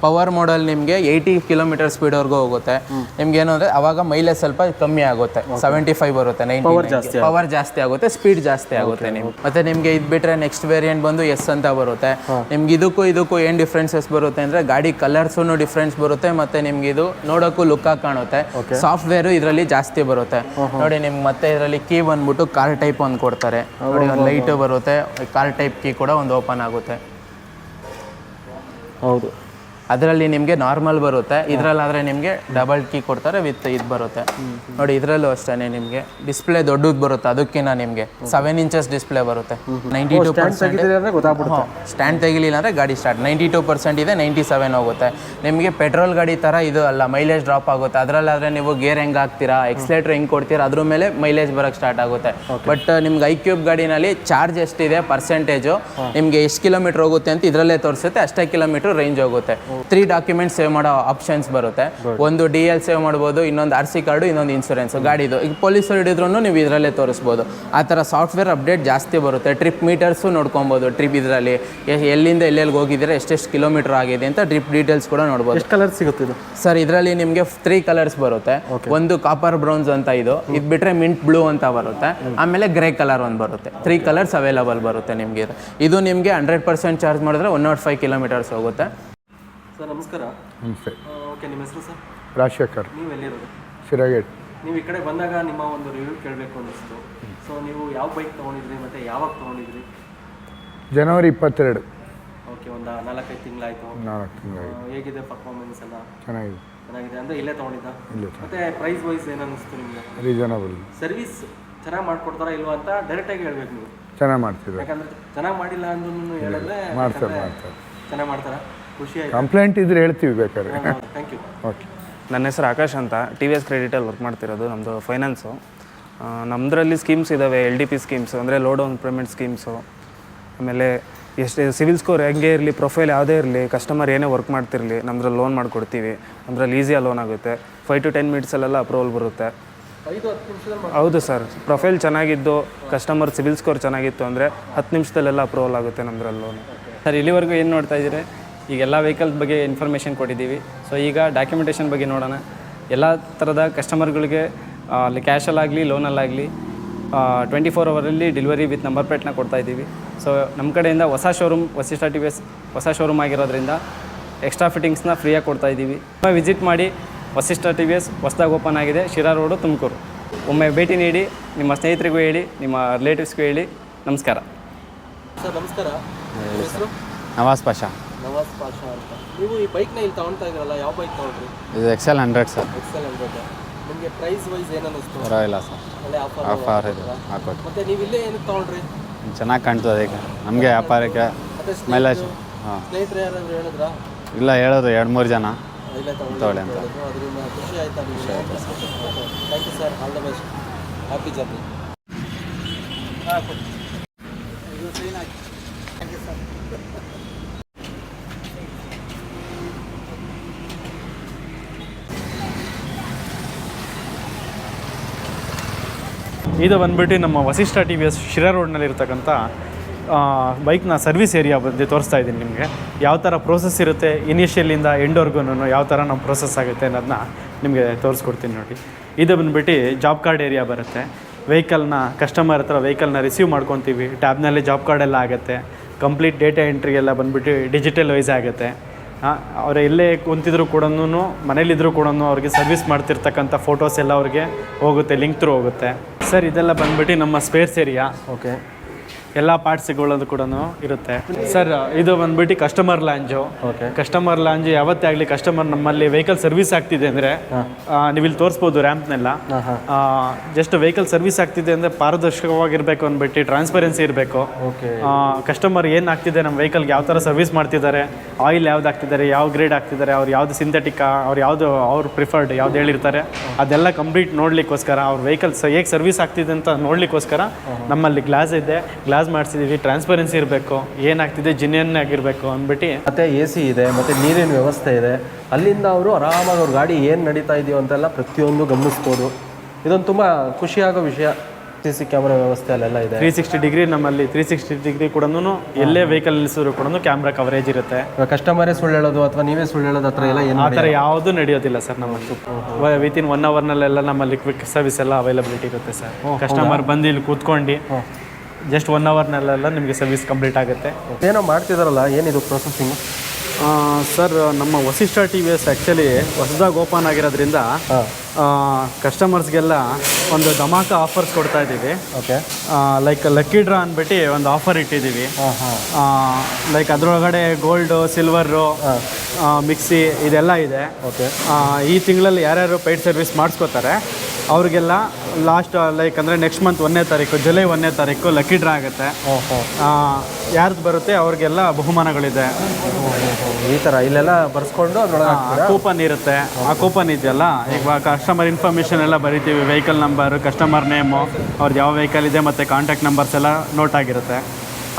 S3: ಪವರ್ ಮೋಡಲ್ಲಿ ನಿಮಗೆ ಏಯ್ಟಿ ಕಿಲೋಮೀಟರ್ ಸ್ಪೀಡ್ವರೆಗೂ ಹೋಗುತ್ತೆ. ನಿಮ್ಗೆ ಏನು ಅಂದರೆ ಅವಾಗ ಮೈಲೇಜ್ ಸ್ವಲ್ಪ ಕಮ್ಮಿ ಆಗುತ್ತೆ ಸೆವೆಂಟಿ ಫೈವ್ ಬರುತ್ತೆ ನೈಂಟಿ ಪವರ್ ಜಾಸ್ತಿ ಆಗುತ್ತೆ. ಸ್ಪೀಡ್ ಜಾಸ್ತಿ ಆಗುತ್ತೆ ನಿಮ್ಗೆ. ಮತ್ತೆ ನಿಮಗೆ ಇದು ಬಿಟ್ಟರೆ ನೆಕ್ಸ್ಟ್ ವೇರಿಯಂಟ್ ಬಂದು ಎಸ್ ಅಂತ ಬರುತ್ತೆ. ನಿಮ್ಗೆ ಇದಕ್ಕೂ ಇದಕ್ಕೂ ಏನು ಡಿಫ್ರೆನ್ಸಸ್ ಬರುತ್ತೆ ಅಂದರೆ ಗಾಡಿ ಕಲರ್ಸೂ ಡಿಫ್ರೆನ್ಸ್ ಬರುತ್ತೆ ಮತ್ತೆ ನಿಮ್ಗೆ ಇದು ನೋಡೋಕ್ಕೂ ಲುಕ್ ಆಗಿ ಕಾಣುತ್ತೆ. ಸಾಫ್ಟ್ವೇರು ಇದರಲ್ಲಿ ಜಾಸ್ತಿ ಬರುತ್ತೆ. ನೋಡಿ ನಿಮ್ಗೆ ಮತ್ತೆ ಇದರಲ್ಲಿ ಕೀ ಬಂದ್ಬಿಟ್ಟು ಕಾರ್ ಟೈಪ್ ಒಂದು ಕೊಡ್ತಾರೆ. ನೋಡಿ ಒಂದು ಲೈಟ್ ಬರುತ್ತೆ ಕಾರ್ ಟೈಪ್ ಕೀ ಕೂಡ ಒಂದು ಓಪನ್ ಆಗುತ್ತೆ.
S1: ಹೌದು.
S3: ಅದರಲ್ಲಿ ನಿಮಗೆ ನಾರ್ಮಲ್ ಬರುತ್ತೆ. ಇದರಲ್ಲಾದರೆ ನಿಮಗೆ ಡಬಲ್ ಕೀ ಕೊಡ್ತಾರೆ ವಿತ್ ಇದು ಬರುತ್ತೆ. ನೋಡಿ ಇದರಲ್ಲೂ ಅಷ್ಟೇ ನಿಮಗೆ ಡಿಸ್ಪ್ಲೇ ದೊಡ್ಡದು ಬರುತ್ತೆ. ಅದಕ್ಕಿಂತ ನಿಮಗೆ ಸೆವೆನ್ ಇಂಚಸ್ ಡಿಸ್ಪ್ಲೇ ಬರುತ್ತೆ. ನೈಂಟಿ ಟು ಸ್ಟ್ಯಾಂಡ್ ತೆಗಿಲಿಲ್ಲ ಅಂದರೆ ಗಾಡಿ ಸ್ಟಾರ್ಟ್ ನೈಂಟಿ ಟೂ ಪರ್ಸೆಂಟ್ ಇದೆ ನೈಂಟಿ ಸೆವೆನ್ ಹೋಗುತ್ತೆ. ನಿಮಗೆ ಪೆಟ್ರೋಲ್ ಗಾಡಿ ಥರ ಇದು ಅಲ್ಲ ಮೈಲೇಜ್ ಡ್ರಾಪ್ ಆಗುತ್ತೆ. ಅದರಲ್ಲಾದರೆ ನೀವು ಗೇರ್ ಹೆಂಗೆ ಹಾಕ್ತೀರಾ ಎಕ್ಸ್ಲೇಟ್ರ್ ಹೆಂಗೆ ಕೊಡ್ತೀರಾ ಅದ್ರ ಮೇಲೆ ಮೈಲೇಜ್ ಬರೋಕ್ಕೆ ಸ್ಟಾರ್ಟ್ ಆಗುತ್ತೆ. ಬಟ್ ನಿಮ್ಗೆ ಐ ಕ್ಯೂಬ್ ಗಾಡಿನಲ್ಲಿ ಚಾರ್ಜ್ ಎಷ್ಟಿದೆ ಪರ್ಸೆಂಟೇಜು ನಿಮಗೆ ಎಷ್ಟು ಕಿಲೋಮೀಟ್ರ್ ಹೋಗುತ್ತೆ ಅಂತ ಇದರಲ್ಲೇ ತೋರಿಸುತ್ತೆ ಅಷ್ಟೇ ಕಿಲೋಮೀಟ್ರ್ ರೇಂಜ್ ಹೋಗುತ್ತೆ. ತ್ರೀ ಡಾಕ್ಯುಮೆಂಟ್ ಸೇವ್ ಮಾಡೋ ಆಪ್ಷನ್ಸ್ ಬರುತ್ತೆ. ಒಂದು ಡಿ ಎಲ್ ಸೇವ್ ಮಾಡ್ಬೋದು ಇನ್ನೊಂದು ಆರ್ ಸಿ ಕಾರ್ಡು ಇನ್ನೊಂದು ಇನ್ಸೂರೆನ್ಸ್ ಗಾಡಿದು ಈಗ ಪೊಲೀಸರು ಹಿಡಿದ್ರು ನೀವು ಇದರಲ್ಲೇ ತೋರಿಸ್ಬೋದು. ಆ ಥರ ಸಾಫ್ಟ್ವೇರ್ ಅಪ್ಡೇಟ್ ಜಾಸ್ತಿ ಬರುತ್ತೆ. ಟ್ರಿಪ್ ಮೀಟರ್ಸು ನೋಡ್ಕೊಬೋದು ಟ್ರಿಪ್ ಇದರಲ್ಲಿ. ಎಲ್ಲಿಂದ ಎಲ್ಲೆಲ್ಲಿ ಹೋಗಿದ್ದೀರಾ ಎಷ್ಟೆಷ್ಟು ಕಿಲೋಮೀಟರ್ ಆಗಿದೆ ಅಂತ ಟ್ರಿಪ್ ಡೀಟೇಲ್ಸ್ ಕೂಡ ನೋಡ್ಬೋದು.
S1: ಎಷ್ಟು ಕಲರ್ ಸಿಗುತ್ತೆ ಇದು?
S3: ಸರ್ ಇದರಲ್ಲಿ ನಿಮಗೆ ತ್ರೀ ಕಲರ್ಸ್ ಬರುತ್ತೆ. ಒಂದು ಕಾಪರ್ ಬ್ರೌನ್ಸ್ ಅಂತ ಇದು. ಇದು ಬಿಟ್ರೆ ಮಿಂಟ್ ಬ್ಲೂ ಅಂತ ಬರುತ್ತೆ. ಆಮೇಲೆ ಗ್ರೇ ಕಲರ್ ಒಂದು ಬರುತ್ತೆ. ತ್ರೀ ಕಲರ್ಸ್ ಅವೈಲಬಲ್ ಬರುತ್ತೆ ನಿಮಗೆ ಇದು. ಇದು ನಿಮಗೆ ಹಂಡ್ರೆಡ್ ಪರ್ಸೆಂಟ್ ಚಾರ್ಜ್ ಮಾಡಿದ್ರೆ ಒನ್ ನಾಟ್ ಫೈವ್ ಕಿಲೋಮೀಟರ್ಸ್ ಹೋಗುತ್ತೆ.
S1: ಸರ್ ನಮಸ್ಕಾರ.
S4: ನಮಸ್ತೆ.
S1: ಓಕೆ ನಿಮ್ಮ ಹೆಸರು ಸರ್?
S4: ರಾಜಶೇಖರ್.
S1: ನೀವು ಎಲ್ಲಿರೋದು?
S4: ಶಿರಗೇಟ್
S1: ನೀವು ಈ ಕಡೆ ಬಂದಾಗ ನಿಮ್ಮ ಒಂದು ರಿವ್ಯೂ ಕೇಳಬೇಕು ಅನ್ನಿಸ್ತು. ಸೊ ನೀವು ಯಾವ ಬೈಕ್ ತೊಗೊಂಡಿದ್ರಿ ಮತ್ತು ಯಾವಾಗ ತೊಗೊಂಡಿದ್ರಿ?
S4: ಜನವರಿ ಇಪ್ಪತ್ತೆರಡು.
S1: ಓಕೆ ಒಂದು ನಾಲ್ಕೈದು ತಿಂಗಳಾಯಿತು.
S4: ನಾಲ್ಕು ತಿಂಗಳು
S1: ಹೇಗಿದೆ ಪರ್ಫಾರ್ಮೆನ್ಸ್ ಎಲ್ಲ?
S4: ಚೆನ್ನಾಗಿದೆ.
S1: ಚೆನ್ನಾಗಿದೆ. ಅಂದರೆ ಇಲ್ಲೇ ತೊಗೊಂಡಿದ್ದ?
S4: ಇಲ್ಲೇ
S1: ಮತ್ತು ಪ್ರೈಸ್ ವೈಸ್ ಏನು ಅನ್ನಿಸ್ತು ನಿಮಗೆ?
S4: ರೀಸನಬಲ್
S1: ಸರ್ವಿಸ್ ಚೆನ್ನಾಗಿ ಮಾಡ್ಕೊಡ್ತಾರಾ ಇಲ್ವಾ ಅಂತ ಡೈರೆಕ್ಟಾಗಿ ಹೇಳ್ಬೇಕು ನೀವು.
S4: ಚೆನ್ನಾಗಿ ಮಾಡ್ತಿದ್ದಾರೆ.
S1: ಯಾಕಂದ್ರೆ ಚೆನ್ನಾಗಿ ಮಾಡಿಲ್ಲ ಅಂದ್ರೂ ಹೇಳಿದ್ರೆ
S4: ಮಾಡ್ತಾರೆ ಮಾಡ್ತಾರೆ.
S1: ಚೆನ್ನಾಗಿ ಮಾಡ್ತಾರಾ? ಖುಷಿ ಆಯ್ತು.
S4: ಕಂಪ್ಲೇಂಟ್ ಇದ್ರೆ ಹೇಳ್ತೀವಿ ಬೇಕಾದ್ರೆ.
S1: ಥ್ಯಾಂಕ್ ಯು
S4: ಓಕೆ
S2: ನನ್ನ ಹೆಸರು ಆಕಾಶ್ ಅಂತ. ಟಿ ವಿ ಎಸ್ ಕ್ರೆಡಿಟಲ್ಲಿ ವರ್ಕ್ ಮಾಡ್ತಿರೋದು ನಮ್ಮದು ಫೈನಾನ್ಸು ನಮ್ಮದ್ರಲ್ಲಿ ಸ್ಕೀಮ್ಸ್ ಇದ್ದಾವೆ ಎಲ್ ಡಿ ಪಿ ಸ್ಕೀಮ್ಸು ಅಂದರೆ ಲೋ ಡೌನ್ ಪೇಮೆಂಟ್ ಸ್ಕೀಮ್ಸು ಆಮೇಲೆ ಎಷ್ಟು ಸಿವಿಲ್ ಸ್ಕೋರ್ ಹೆಂಗೆ ಇರಲಿ ಪ್ರೊಫೈಲ್ ಯಾವುದೇ ಇರಲಿ ಕಸ್ಟಮರ್ ಏನೇ ವರ್ಕ್ ಮಾಡ್ತಿರಲಿ ನಮ್ಮದ್ರಲ್ಲಿ ಲೋನ್ ಮಾಡಿಕೊಡ್ತೀವಿ. ನಮ್ಮದ್ರಲ್ಲಿ ಈಸಿಯಾಗಿ ಲೋನ್ ಆಗುತ್ತೆ. ಫೈವ್ ಟು ಟೆನ್ ಮಿನಿಟ್ಸಲ್ಲೆಲ್ಲ ಅಪ್ರೂವಲ್ ಬರುತ್ತೆ. ಹೌದು ಸರ್ ಪ್ರೊಫೈಲ್ ಚೆನ್ನಾಗಿದ್ದು ಕಸ್ಟಮರ್ ಸಿವಿಲ್ ಸ್ಕೋರ್ ಚೆನ್ನಾಗಿತ್ತು ಅಂದರೆ ಹತ್ತು ನಿಮಿಷದಲ್ಲೆಲ್ಲ ಅಪ್ರೂವಲ್ ಆಗುತ್ತೆ ನಮ್ಮದ್ರಲ್ಲಿ ಲೋನ್ ಸರ್ ಇಲ್ಲಿವರೆಗೂ ಏನು ನೋಡ್ತಾ ಇದ್ದೀರಿ? ಈಗ ಎಲ್ಲ ವೆಹಿಕಲ್ಸ್ ಬಗ್ಗೆ ಇನ್ಫಾರ್ಮೇಷನ್ ಕೊಟ್ಟಿದ್ದೀವಿ. ಸೊ ಈಗ ಡಾಕ್ಯುಮೆಂಟೇಷನ್ ಬಗ್ಗೆ ನೋಡೋಣ. ಎಲ್ಲ ಥರದ ಕಸ್ಟಮರ್ಗಳಿಗೆ ಅಲ್ಲಿ ಕ್ಯಾಶಲ್ಲಾಗಲಿ ಲೋನಲ್ಲಾಗಲಿ ಟ್ವೆಂಟಿ ಫೋರ್ ಅವರಲ್ಲಿ ಡೆಲಿವರಿ ವಿತ್ ನಂಬರ್ ಪ್ಲೇಟ್ನ ಕೊಡ್ತಾ ಇದ್ದೀವಿ. ಸೊ ನಮ್ಮ ಕಡೆಯಿಂದ ಹೊಸ showroom Vasishta T V S ಹೊಸ ಶೋರೂಮ್ ಆಗಿರೋದ್ರಿಂದ ಎಕ್ಸ್ಟ್ರಾ ಫಿಟ್ಟಿಂಗ್ಸ್ನ ಫ್ರೀಯಾಗಿ ಕೊಡ್ತಾ ಇದ್ದೀವಿ. ವಿಸಿಟ್ ಮಾಡಿ ವಸಿಷ್ಠ ಟಿ ವಿ ಎಸ್ ಹೊಸದಾಗಿ ಓಪನ್ ಆಗಿದೆ. ಶಿರಾ ರೋಡು ತುಮಕೂರು. ಒಮ್ಮೆ ಭೇಟಿ ನೀಡಿ ನಿಮ್ಮ ಸ್ನೇಹಿತರಿಗೂ ಹೇಳಿ ನಿಮ್ಮ ರಿಲೇಟಿವ್ಸ್ಗೂ ಹೇಳಿ ನಮಸ್ಕಾರ.
S1: ಸರ್ ನಮಸ್ಕಾರ. ನವಾಸ್
S5: ನವಾಜ್ ಪಾಷಾ.
S1: ನವಾಜ್ ಪಾಷಾ ಅಂತ. ನೀವು ಈ ಬೈಕ್ನ ಇಲ್ಲಿ ತಗೊಳ್ತಾ ಇದ್ರಲ್ಲ ಯಾವ ಬೈಕ್ ತಗೊಂಡ್ರಿ
S5: ಇದು XL hundred sir
S1: XL hundred ನಿಮಗೆ ಪ್ರೈಸ್ ವೈಸ್ ಏನು ಅನ್ನಿಸ್ತು
S5: ಪರವಾಗಿಲ್ಲ ಸರ್
S1: ಒಳ್ಳೆ ಆಫರ್
S5: ಆಫರ್ ಇದು.
S1: ಮತ್ತೆ ನೀವು ಇಲ್ಲೇ ಏನು ತಗೊಂಡ್ರಿ
S5: ಚೆನ್ನಾಗಿ ಕಾಣ್ತದೆ ಈಗ ನಮಗೆ ವ್ಯಾಪಾರಕ್ಕೆ
S1: ಮತ್ತೆ
S5: ಮೈಲೇಜ್ ಹಾಂ.
S1: ಸ್ನೇಹಿತರು ಯಾರಾದ್ರು ಹೇಳಿದ್ರಾ?
S5: ಇಲ್ಲ ಹೇಳೋದು ಎರಡು ಮೂರು ಜನ.
S1: ಇಲ್ಲೇ ತಗೊಳ್ಳಿ ಅಂತ. ಹೇಳಿದ್ರು. ಅದರಿಂದ ಖುಷಿ ಆಯ್ತಾ ನಿಮಗೆ? Thank you sir all the best happy journey
S6: ಇದು ಬಂದುಬಿಟ್ಟು ನಮ್ಮ Vasishta T V S Sira ರೋಡ್ನಲ್ಲಿ ಇರ್ತಕ್ಕಂಥ ಬೈಕ್ನ ಸರ್ವಿಸ್ ಏರಿಯಾ ಬಂದು ತೋರಿಸ್ತಾ ಇದ್ದೀನಿ ನಿಮಗೆ. ಯಾವ ಥರ ಪ್ರೋಸೆಸ್ ಇರುತ್ತೆ ಇನಿಷಿಯಲಿಂದ ಎಂಡೋರ್ಗೂ ಯಾವ ಥರ ನಮ್ಮ ಪ್ರೋಸೆಸ್ ಆಗುತ್ತೆ ಅನ್ನೋದನ್ನ ನಿಮಗೆ ತೋರಿಸ್ಕೊಡ್ತೀನಿ ನೋಡಿ. ಇದು ಬಂದುಬಿಟ್ಟು ಜಾಬ್ ಕಾರ್ಡ್ ಏರಿಯಾ ಬರುತ್ತೆ. ವೆಹಿಕಲ್ನ ಕಸ್ಟಮರ್ ಹತ್ರ ವೆಹಿಕಲ್ನ ರಿಸೀವ್ ಮಾಡ್ಕೊತೀವಿ. ಟ್ಯಾಬ್ನಲ್ಲಿ ಜಾಬ್ ಕಾರ್ಡ್ ಎಲ್ಲ ಆಗುತ್ತೆ. ಕಂಪ್ಲೀಟ್ ಡೇಟಾ ಎಂಟ್ರಿ ಎಲ್ಲ ಬಂದ್ಬಿಟ್ಟು ಡಿಜಿಟಲ್ ವೈಸ್ ಆಗುತ್ತೆ ಅವ್ರು ಎಲ್ಲೇ ಕುಂತಿದ್ರು ಕೂಡ ಮನೇಲಿದ್ರು ಕೂಡ ಅವ್ರಿಗೆ ಸರ್ವಿಸ್ ಮಾಡ್ತಿರ್ತಕ್ಕಂಥ ಫೋಟೋಸ್ ಎಲ್ಲ ಅವ್ರಿಗೆ ಹೋಗುತ್ತೆ ಲಿಂಕ್ ತ್ರೂ ಹೋಗುತ್ತೆ. ಸರ್ ಇದೆಲ್ಲ ಬಂದ್ಬಿಟ್ಟು ನಮ್ಮ ಸ್ಪೇರ್ಸ್ ಏರಿಯಾ.
S1: ಓಕೆ.
S6: ಎಲ್ಲ ಪಾರ್ಟ್ಸ್ಗಳದ್ದು ಕೂಡ ಇರುತ್ತೆ. ಸರ್ ಇದು ಬಂದ್ಬಿಟ್ಟು ಕಸ್ಟಮರ್ ಲಾಂಜು. ಕಸ್ಟಮರ್ ಲಾಂಜ್ ಯಾವತ್ತೇ ಆಗಲಿ ಕಸ್ಟಮರ್ ನಮ್ಮಲ್ಲಿ ವೆಹಿಕಲ್ ಸರ್ವಿಸ್ ಆಗ್ತಿದೆ ಅಂದರೆ ನೀವು ಇಲ್ಲಿ ತೋರಿಸ್ಬೋದು ರ್ಯಾಂಪ್ನೆಲ್ಲ ಜಸ್ಟ್ ವೆಹಿಕಲ್ ಸರ್ವಿಸ್ ಆಗ್ತಿದೆ ಅಂದರೆ ಪಾರದರ್ಶಕವಾಗಿರಬೇಕು ಅಂದ್ಬಿಟ್ಟು ಟ್ರಾನ್ಸ್ಪರೆನ್ಸಿ ಇರಬೇಕು. ಕಸ್ಟಮರ್ ಏನು ಆಗ್ತಿದೆ ನಮ್ಮ ವೆಹಿಕಲ್ಗೆ ಯಾವ ಥರ ಸರ್ವಿಸ್ ಮಾಡ್ತಿದ್ದಾರೆ ಆಯಿಲ್ ಯಾವ್ದು ಹಾಕ್ತಿದ್ದಾರೆ ಯಾವ ಗ್ರೇಡ್ ಹಾಕ್ತಿದ್ದಾರೆ ಅವ್ರು ಯಾವುದು ಸಿಂಥೆಟಿಕಾ ಅವ್ರು ಯಾವುದು ಅವ್ರು ಪ್ರಿಫರ್ಡ್ ಯಾವ್ದು ಹೇಳಿರ್ತಾರೆ ಅದೆಲ್ಲ ಕಂಪ್ಲೀಟ್ ನೋಡ್ಲಿಕ್ಕೋಸ್ಕರ ಅವ್ರ ವೆಹಿಕಲ್ಸ್ ಹೇಗೆ ಸರ್ವಿಸ್ ಆಗ್ತಿದೆ ಅಂತ ನೋಡ್ಲಿಕ್ಕೋಸ್ಕರ ನಮ್ಮಲ್ಲಿ ಗ್ಲಾಸ್ ಇದೆ. ಗ್ಲಾಸ್ ಮಾಡಿಸಿದ್ದೀವಿ ಟ್ರಾನ್ಸ್ಪರೆನ್ಸಿ ಇರಬೇಕು ಏನಾಗ್ತಿದೆ ಜಿನ್ಯನ್ ಆಗಿರಬೇಕು ಅಂದ್ಬಿಟ್ಟು
S1: ಮತ್ತೆ ಎ ಸಿ ಇದೆ ಮತ್ತೆ ನೀರಿನ ವ್ಯವಸ್ಥೆ ಇದೆ. ಅಲ್ಲಿಂದ ಅವರು ಆರಾಮಾಗಿ ಅವ್ರ ಗಾಡಿ ಏನು ನಡೀತಾ ಇದೆಯೋ ಅಂತೆಲ್ಲ ಪ್ರತಿಯೊಂದು ಗಮನಿಸ್ಬೋದು. ಇದೊಂದು ತುಂಬ ಖುಷಿಯಾಗೋ ವಿಷಯ. ಸಿ ಸಿ ಕ್ಯಾಮ್ರಾ ವ್ಯವಸ್ಥೆ ಅಲ್ಲೆಲ್ಲ ಇದೆ.
S6: ತ್ರೀ ಸಿಕ್ಸ್ಟಿ ಡಿಗ್ರಿ ನಮ್ಮಲ್ಲಿ ತ್ರೀ ಸಿಕ್ಸ್ಟಿ ಡಿಗ್ರಿ ಕೂಡ ಎಲ್ಲೇ ವೆಹಿಕಲ್ ನಿಲ್ಲಿಸಿದ್ರು ಕೂಡ ಕ್ಯಾಮ್ರಾ ಕವರೇಜ್ ಇರುತ್ತೆ.
S1: ಕಸ್ಟಮರೇ ಸುಳ್ಳು ಹೇಳೋದು ಅಥವಾ ನೀವೇ ಸುಳ್ಳು ಹೇಳೋದು ಹತ್ರ ಎಲ್ಲ ಏನು
S6: ಆ ಥರ ಯಾವುದೂ ನಡೆಯೋದಿಲ್ಲ ಸರ್ ನಮ್ಮಲ್ಲಿ. ವಿತಿನ್ ಒನ್ ಅವರ್ನಲ್ಲೆಲ್ಲ ನಮ್ಮಲ್ಲಿ ಕ್ವಿಕ್ ಸರ್ವಿಸ್ ಎಲ್ಲ ಅವೈಲಬಿಲಿಟಿ ಇರುತ್ತೆ ಸರ್. ಕಸ್ಟಮರ್ ಬಂದು ಇಲ್ಲಿ ಕೂತ್ಕೊಂಡು ಜಸ್ಟ್ ಒನ್ ಅವರ್ನಲ್ಲೆಲ್ಲ ನಿಮಗೆ ಸರ್ವಿಸ್ ಕಂಪ್ಲೀಟ್ ಆಗುತ್ತೆ.
S1: ಏನೋ ಮಾಡ್ತಿದ್ದಾರಲ್ಲ ಏನಿದು ಪ್ರೊಸೆಸಿಂಗ್
S6: ಸರ್ ನಮ್ಮ Vasishta T V S actually ಹೊಸದಾಗಿ ಓಪನ್ ಆಗಿರೋದ್ರಿಂದ ಕಸ್ಟಮರ್ಸ್ಗೆಲ್ಲ ಒಂದು ಧಮಾಕ ಆಫರ್ಸ್ ಕೊಡ್ತಾ ಇದ್ದೀವಿ.
S1: ಓಕೆ
S6: ಲೈಕ್ ಲಕ್ಕಿ ಡ್ರಾ ಅಂದ್ಬಿಟ್ಟು ಒಂದು ಆಫರ್ ಇಟ್ಟಿದ್ದೀವಿ. ಲೈಕ್ ಅದರೊಳಗಡೆ ಗೋಲ್ಡು ಸಿಲ್ವರು ಮಿಕ್ಸಿ ಇದೆಲ್ಲ ಇದೆ.
S1: ಓಕೆ
S6: ಆ, ಈ ತಿಂಗಳಲ್ಲಿ ಯಾರ್ಯಾರು ಪೈಡ್ ಸರ್ವಿಸ್ ಮಾಡಿಸ್ಕೋತಾರೆ ಅವ್ರಿಗೆಲ್ಲ ಲಾಸ್ಟ್ ಲೈಕ್ ಅಂದರೆ ನೆಕ್ಸ್ಟ್ ಮಂತ್ ಒಂದನೇ ತಾರೀಕು ಜುಲೈ ಒಂದನೇ ತಾರೀಕು ಲಕ್ಕಿ ಡ್ರಾ ಆಗುತ್ತೆ.
S1: ಓಹೋ.
S6: ಯಾರ್ದು ಬರುತ್ತೆ ಅವ್ರಿಗೆಲ್ಲ ಬಹುಮಾನಗಳಿದೆ.
S1: ಈ ಥರ ಇಲ್ಲೆಲ್ಲ ಬರ್ಸ್ಕೊಂಡು ಅದರೊಳಗೆ
S6: ಕೂಪನ್ ಇರುತ್ತೆ. ಆ ಕೂಪನ್ ಇದೆಯಲ್ಲ? ಈಗ ಕಸ್ಟಮರ್ ಇನ್ಫಾರ್ಮೇಷನ್ ಎಲ್ಲ ಬರಿತೀವಿ. ವೆಹಿಕಲ್ ನಂಬರ್ ಕಸ್ಟಮರ್ ನೇಮು ಅವ್ರದ್ದು ಯಾವ ವೆಹಿಕಲ್ ಇದೆ ಮತ್ತು ಕಾಂಟ್ಯಾಕ್ಟ್ ನಂಬರ್ಸ್ ಎಲ್ಲ ನೋಟ್ ಆಗಿರುತ್ತೆ.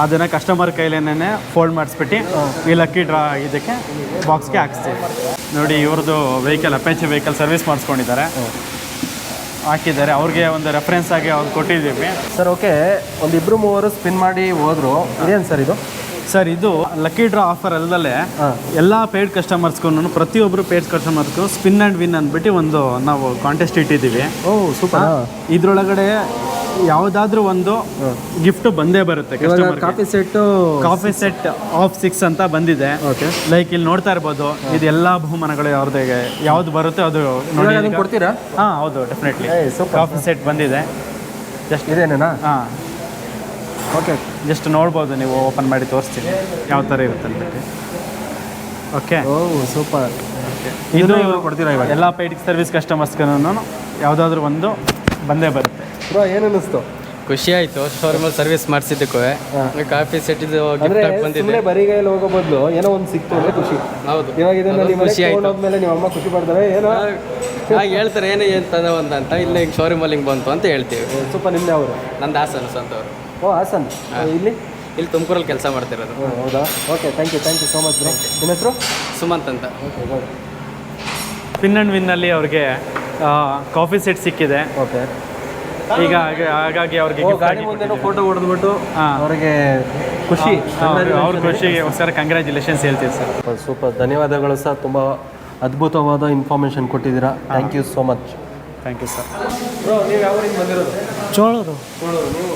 S6: ಅದನ್ನು ಕಸ್ಟಮರ್ ಕೈಲೇನೇ ಫೋಲ್ಡ್ ಮಾಡಿಸ್ಬಿಟ್ಟು ಈ ಲಕ್ಕಿ ಡ್ರಾ ಇದಕ್ಕೆ ಬಾಕ್ಸ್ಗೆ ಹಾಕ್ಸ್ತೀವಿ. ನೋಡಿ ಇವ್ರದ್ದು ವೆಹಿಕಲ್ ಅಪೇಚೆ ವೆಹಿಕಲ್ ಸರ್ವಿಸ್ ಮಾಡಿಸ್ಕೊಂಡಿದ್ದಾರೆ. ಹಾಕಿದ್ದಾರೆ. ಅವ್ರಿಗೆ ಒಂದು ರೆಫರೆನ್ಸ್ ಆಗಿ ಅವ್ರು ಕೊಟ್ಟಿದ್ದೀವಿ.
S1: ಸರ್ ಓಕೆ ಒಂದು ಇಬ್ರು ಮೂವರು ಸ್ಪಿನ್ ಮಾಡಿ ಹೋದ್ರು. ಏನು ಸರ್ ಇದು?
S6: ಸರ್ ಇದು ಲಕ್ಕಿ ಡ್ರಾ ಆಫರ್ ಅಲ್ಲದಲ್ಲೇ ಎಲ್ಲ ಪೇಯ್ಡ್ ಕಸ್ಟಮರ್ಸ್ಗೂ ಪ್ರತಿಯೊಬ್ಬರು ಪೇಯ್ಡ್ ಕಸ್ಟಮರ್ಸ್ಗೂ ಸ್ಪಿನ್ ಆ್ಯಂಡ್ ವಿನ್ ಅಂದ್ಬಿಟ್ಟು ಒಂದು ನಾವು ಕಾಂಟೆಸ್ಟ್ ಇಟ್ಟಿದ್ದೀವಿ.
S1: ಓ ಸೂಪರ್
S6: ಇದ್ರೊಳಗಡೆ ಯಾವುದಾದ್ರೂ ಒಂದು ಗಿಫ್ಟ್ ಬಂದೇ ಬರುತ್ತೆ
S1: coffee set
S6: coffee set of six ಅಂತ ಬಂದಿದೆ.
S1: ಓಕೆ
S6: ಲೈಕ್ ಇಲ್ಲಿ ನೋಡ್ತಾ ಇರ್ಬೋದು ಇದೆಲ್ಲ ಬಹುಮಾನಗಳು ಯಾವ್ದು ಯಾವ್ದು ಬರುತ್ತೆ ಅದು ನೋಡಿ
S1: ಇವಾಗ ಅದನ್ನ ಕೊಡ್ತೀರಾ?
S6: ಹಾ ಹೌದು ಡೆಫಿನೆಟ್ಲಿ
S1: super.
S6: ಕಾಫಿ ಸೆಟ್ ಬಂದಿದೆ. ಜಸ್ಟ್
S1: ಇದೇನೇನಾ?
S6: ಹಾ.
S1: ಓಕೆ
S6: ಜಸ್ಟ್ ನೋಡ್ಬೋದು ನೀವು ಓಪನ್ ಮಾಡಿ ತೋರಿಸ್ತೀನಿ. ಯಾವ ಥರ ಇರುತ್ತೆ ಅಂದ್ಬಿಟ್ಟು ಓಕೆ
S1: ಓ ಸೂಪರ್
S6: ಇದು
S1: ಕೊಡ್ತೀರಾ ಇವಾಗ?
S6: ಎಲ್ಲ ಪೇಯ್ಡ್ ಸರ್ವಿಸ್ ಕಸ್ಟಮರ್ಸ್ಗೂ ಯಾವುದಾದ್ರೂ ಒಂದು ಬಂದೇ ಬರುತ್ತೆ.
S1: ಬ್ರೋ ಏನು ಅನ್ನಿಸ್ತು
S7: ಖುಷಿ ಆಯಿತು. ಶೋರೂಮಲ್ಲಿ ಸರ್ವಿಸ್ ಮಾಡಿಸಿದ್ದಕ್ಕೂ. ಕಾಫಿ ಸೆಟ್ ಇದು
S1: ಅಂದ್ರೆ
S7: ಗಿಫ್ಟ್ ಬಂದಿದೆ
S1: ಸುಮ್ಮನೆ ಬರಿಗೈಯಲ್ಲಿ ಹೋಗೋ ಬದಲು ಏನೋ ಒಂದು ಸಿಕ್ತು ಅಂದ್ರೆ ಖುಷಿ.
S7: ಹೌದು.
S1: ಇವಾಗ ಇದನ್ನ
S7: ಅದೊಂದು
S1: ನೀವು
S7: ಖುಷಿ ಆಯ್ತು.
S1: ಹೋದ್ಮೇಲೆ ನಿಮ್ಮ ಅಮ್ಮ ಖುಷಿ ಪಡ್ತಾರೆ. ಏನೋ
S7: ಹಾಗೆ ಹೇಳ್ತಾರೆ ಏನೇ ಏನು ತಂದ ಒಂದು ಅಂತ ಇಲ್ಲ ಹಿಂಗೆ ಶೋರೂಮಲ್ಲಿ ಹಿಂಗೆ ಬಂತು ಅಂತ ಹೇಳ್ತೀವಿ.
S1: ಸ್ವಲ್ಪ ನಿಮ್ಮದೇ ಅವರು?
S7: ನಂದು ಹಾಸನ ಅವರು
S1: ಓ ಹಾಸನ್. ಇಲ್ಲಿ?
S7: ಇಲ್ಲಿ ತುಮಕೂರಲ್ಲಿ ಕೆಲಸ ಮಾಡ್ತಿರೋದು.
S1: ಓ, ಹೌದಾ? Okay thank you thank you so much bro ನಿಮ್ಮ ಹೆಸರು?
S7: ಸುಮಂತ್ ಅಂತ.
S6: ಪಿನ್ ಆ್ಯಂಡ್ ವಿನ್ನಲ್ಲಿ ಅವ್ರಿಗೆ ಕಾಫಿ ಸೆಟ್ ಸಿಕ್ಕಿದೆ.
S1: ಓಕೆ.
S6: ಈಗ ಹಾಗೆ- ಹಾಗಾಗಿ ಅವ್ರಿಗೆ
S1: ಓ
S6: gift
S1: ಗಾಡಿ
S6: ಆಗಿ
S1: ಮುಂದೆನೂ ಫೋಟೋ ಹೊಡೆದ್ಬಿಟ್ಟು
S6: ಅವ್ರಿಗೆ
S1: ಅವರಿಗೆ ಖುಷಿ.
S6: ಅವ್ರ ಖುಷಿಗೆ ಸರ್ ಕಂಗ್ರ್ಯಾಚುಲೇಷನ್ಸ್ ಹೇಳ್ತೀವಿ ಸರ್.
S1: ಸೂಪರ್ ಧನ್ಯವಾದಗಳು ಸರ್. ತುಂಬ ಅದ್ಭುತವಾದ ಇನ್ಫಾರ್ಮೇಷನ್ ಕೊಟ್ಟಿದ್ದೀರಾ. Thank you so much
S6: thank you sir
S1: bro ನೀವು ಯಾವ ಊರಿಂದ ಬಂದಿರೋದು?
S8: ಚೋಳೂರು.
S1: ನೋಡೋರು ನೀವು?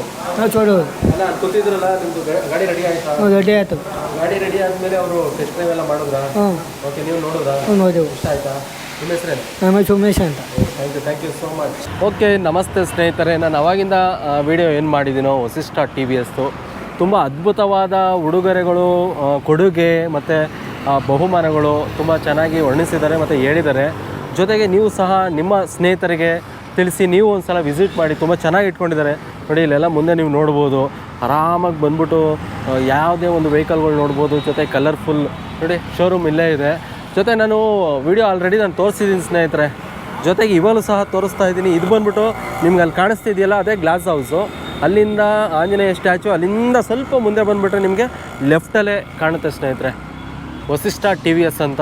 S8: ಚೋಳೂರು.
S1: ಅಲ್ಲ ಕೂತಿದ್ರಲ್ಲ ನಿಮ್ಮದು ಗಾಡಿ ರೆಡಿ ಆಯ್ತಾ?
S8: ರೆಡಿ ಆಯಿತು.
S1: ಗಾಡಿ ರೆಡಿ ಆದಮೇಲೆ ಅವರು ಟೆಸ್ಟ್ ಡ್ರೈವ್ ಎಲ್ಲ ಮಾಡಿದ್ರಾ?
S8: ಹ್ಞೂ
S1: ಓಕೆ ನೀವು ನೋಡಿದ್ರಾ?
S8: ಹ್ಞೂ ನೋಡಿದೆವು.
S1: ಇಷ್ಟ ಆಯ್ತಾ ನಿಮ್ಮ ಹೆಸರೇನು
S8: ನಮ್ಮ ಹೆಸರು ಉಮೇಶ್ ಅಂತ.
S1: Thank you thank you so much okay ನಮಸ್ತೆ ಸ್ನೇಹಿತರೆ. ನಾನು ಅವಾಗಿಂದ ವಿಡಿಯೋ ಏನು ಮಾಡಿದ್ದೀನೋ ವಸಿಷ್ಠ ಟಿ ವಿ ಎಸ್ದು ತುಂಬ ಅದ್ಭುತವಾದ ಉಡುಗೊರೆಗಳು ಕೊಡುಗೆ ಮತ್ತು ಬಹುಮಾನಗಳು ತುಂಬ ಚೆನ್ನಾಗಿ ವರ್ಣಿಸಿದ್ದಾರೆ ಮತ್ತು ಹೇಳಿದ್ದಾರೆ. ಜೊತೆಗೆ ನೀವು ಸಹ ನಿಮ್ಮ ಸ್ನೇಹಿತರಿಗೆ ತಿಳಿಸಿ ನೀವು ಒಂದು ಸಲ ವಿಸಿಟ್ ಮಾಡಿ ತುಂಬ ಚೆನ್ನಾಗಿ ಇಟ್ಕೊಂಡಿದ್ದಾರೆ. ನೋಡಿ ಇಲ್ಲೆಲ್ಲ ಮುಂದೆ ನೀವು ನೋಡ್ಬೋದು. ಆರಾಮಾಗಿ ಬಂದ್ಬಿಟ್ಟು ಯಾವುದೇ ಒಂದು ವೆಹಿಕಲ್ಗಳು ನೋಡ್ಬೋದು. ಜೊತೆ ಕಲರ್ಫುಲ್ ನೋಡಿ ಶೋರೂಮ್ ಇಲ್ಲೇ ಇದೆ. ಜೊತೆ ನಾನು ವಿಡಿಯೋ ಆಲ್ರೆಡಿ ನಾನು ತೋರಿಸಿದ್ದೀನಿ ಸ್ನೇಹಿತರೆ. ಜೊತೆಗೆ ಇವಾಗಲೂ ಸಹ ತೋರಿಸ್ತಾ ಇದ್ದೀನಿ. ಇದು ಬಂದ್ಬಿಟ್ಟು ನಿಮ್ಗೆ ಅಲ್ಲಿ ಕಾಣಿಸ್ತಿದೆಯಲ್ಲ ಅದೇ ಗ್ಲಾಸ್ ಹೌಸು ಅಲ್ಲಿಂದ ಆಂಜನೇಯ ಸ್ಟ್ಯಾಚು ಅಲ್ಲಿಂದ ಸ್ವಲ್ಪ ಮುಂದೆ ಬಂದುಬಿಟ್ರೆ ನಿಮಗೆ ಲೆಫ್ಟಲ್ಲೇ ಕಾಣುತ್ತೆ ಸ್ನೇಹಿತರೆ. ವಸಿಷ್ಠ ಟಿ ವಿ ಎಸ್ ಅಂತ.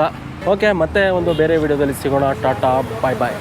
S1: ಓಕೆ ಮತ್ತೆ ಒಂದು ಬೇರೆ ವಿಡಿಯೋದಲ್ಲಿ ಸಿಗೋಣ. ಟಾಟಾ ಬಾಯ್ ಬಾಯ್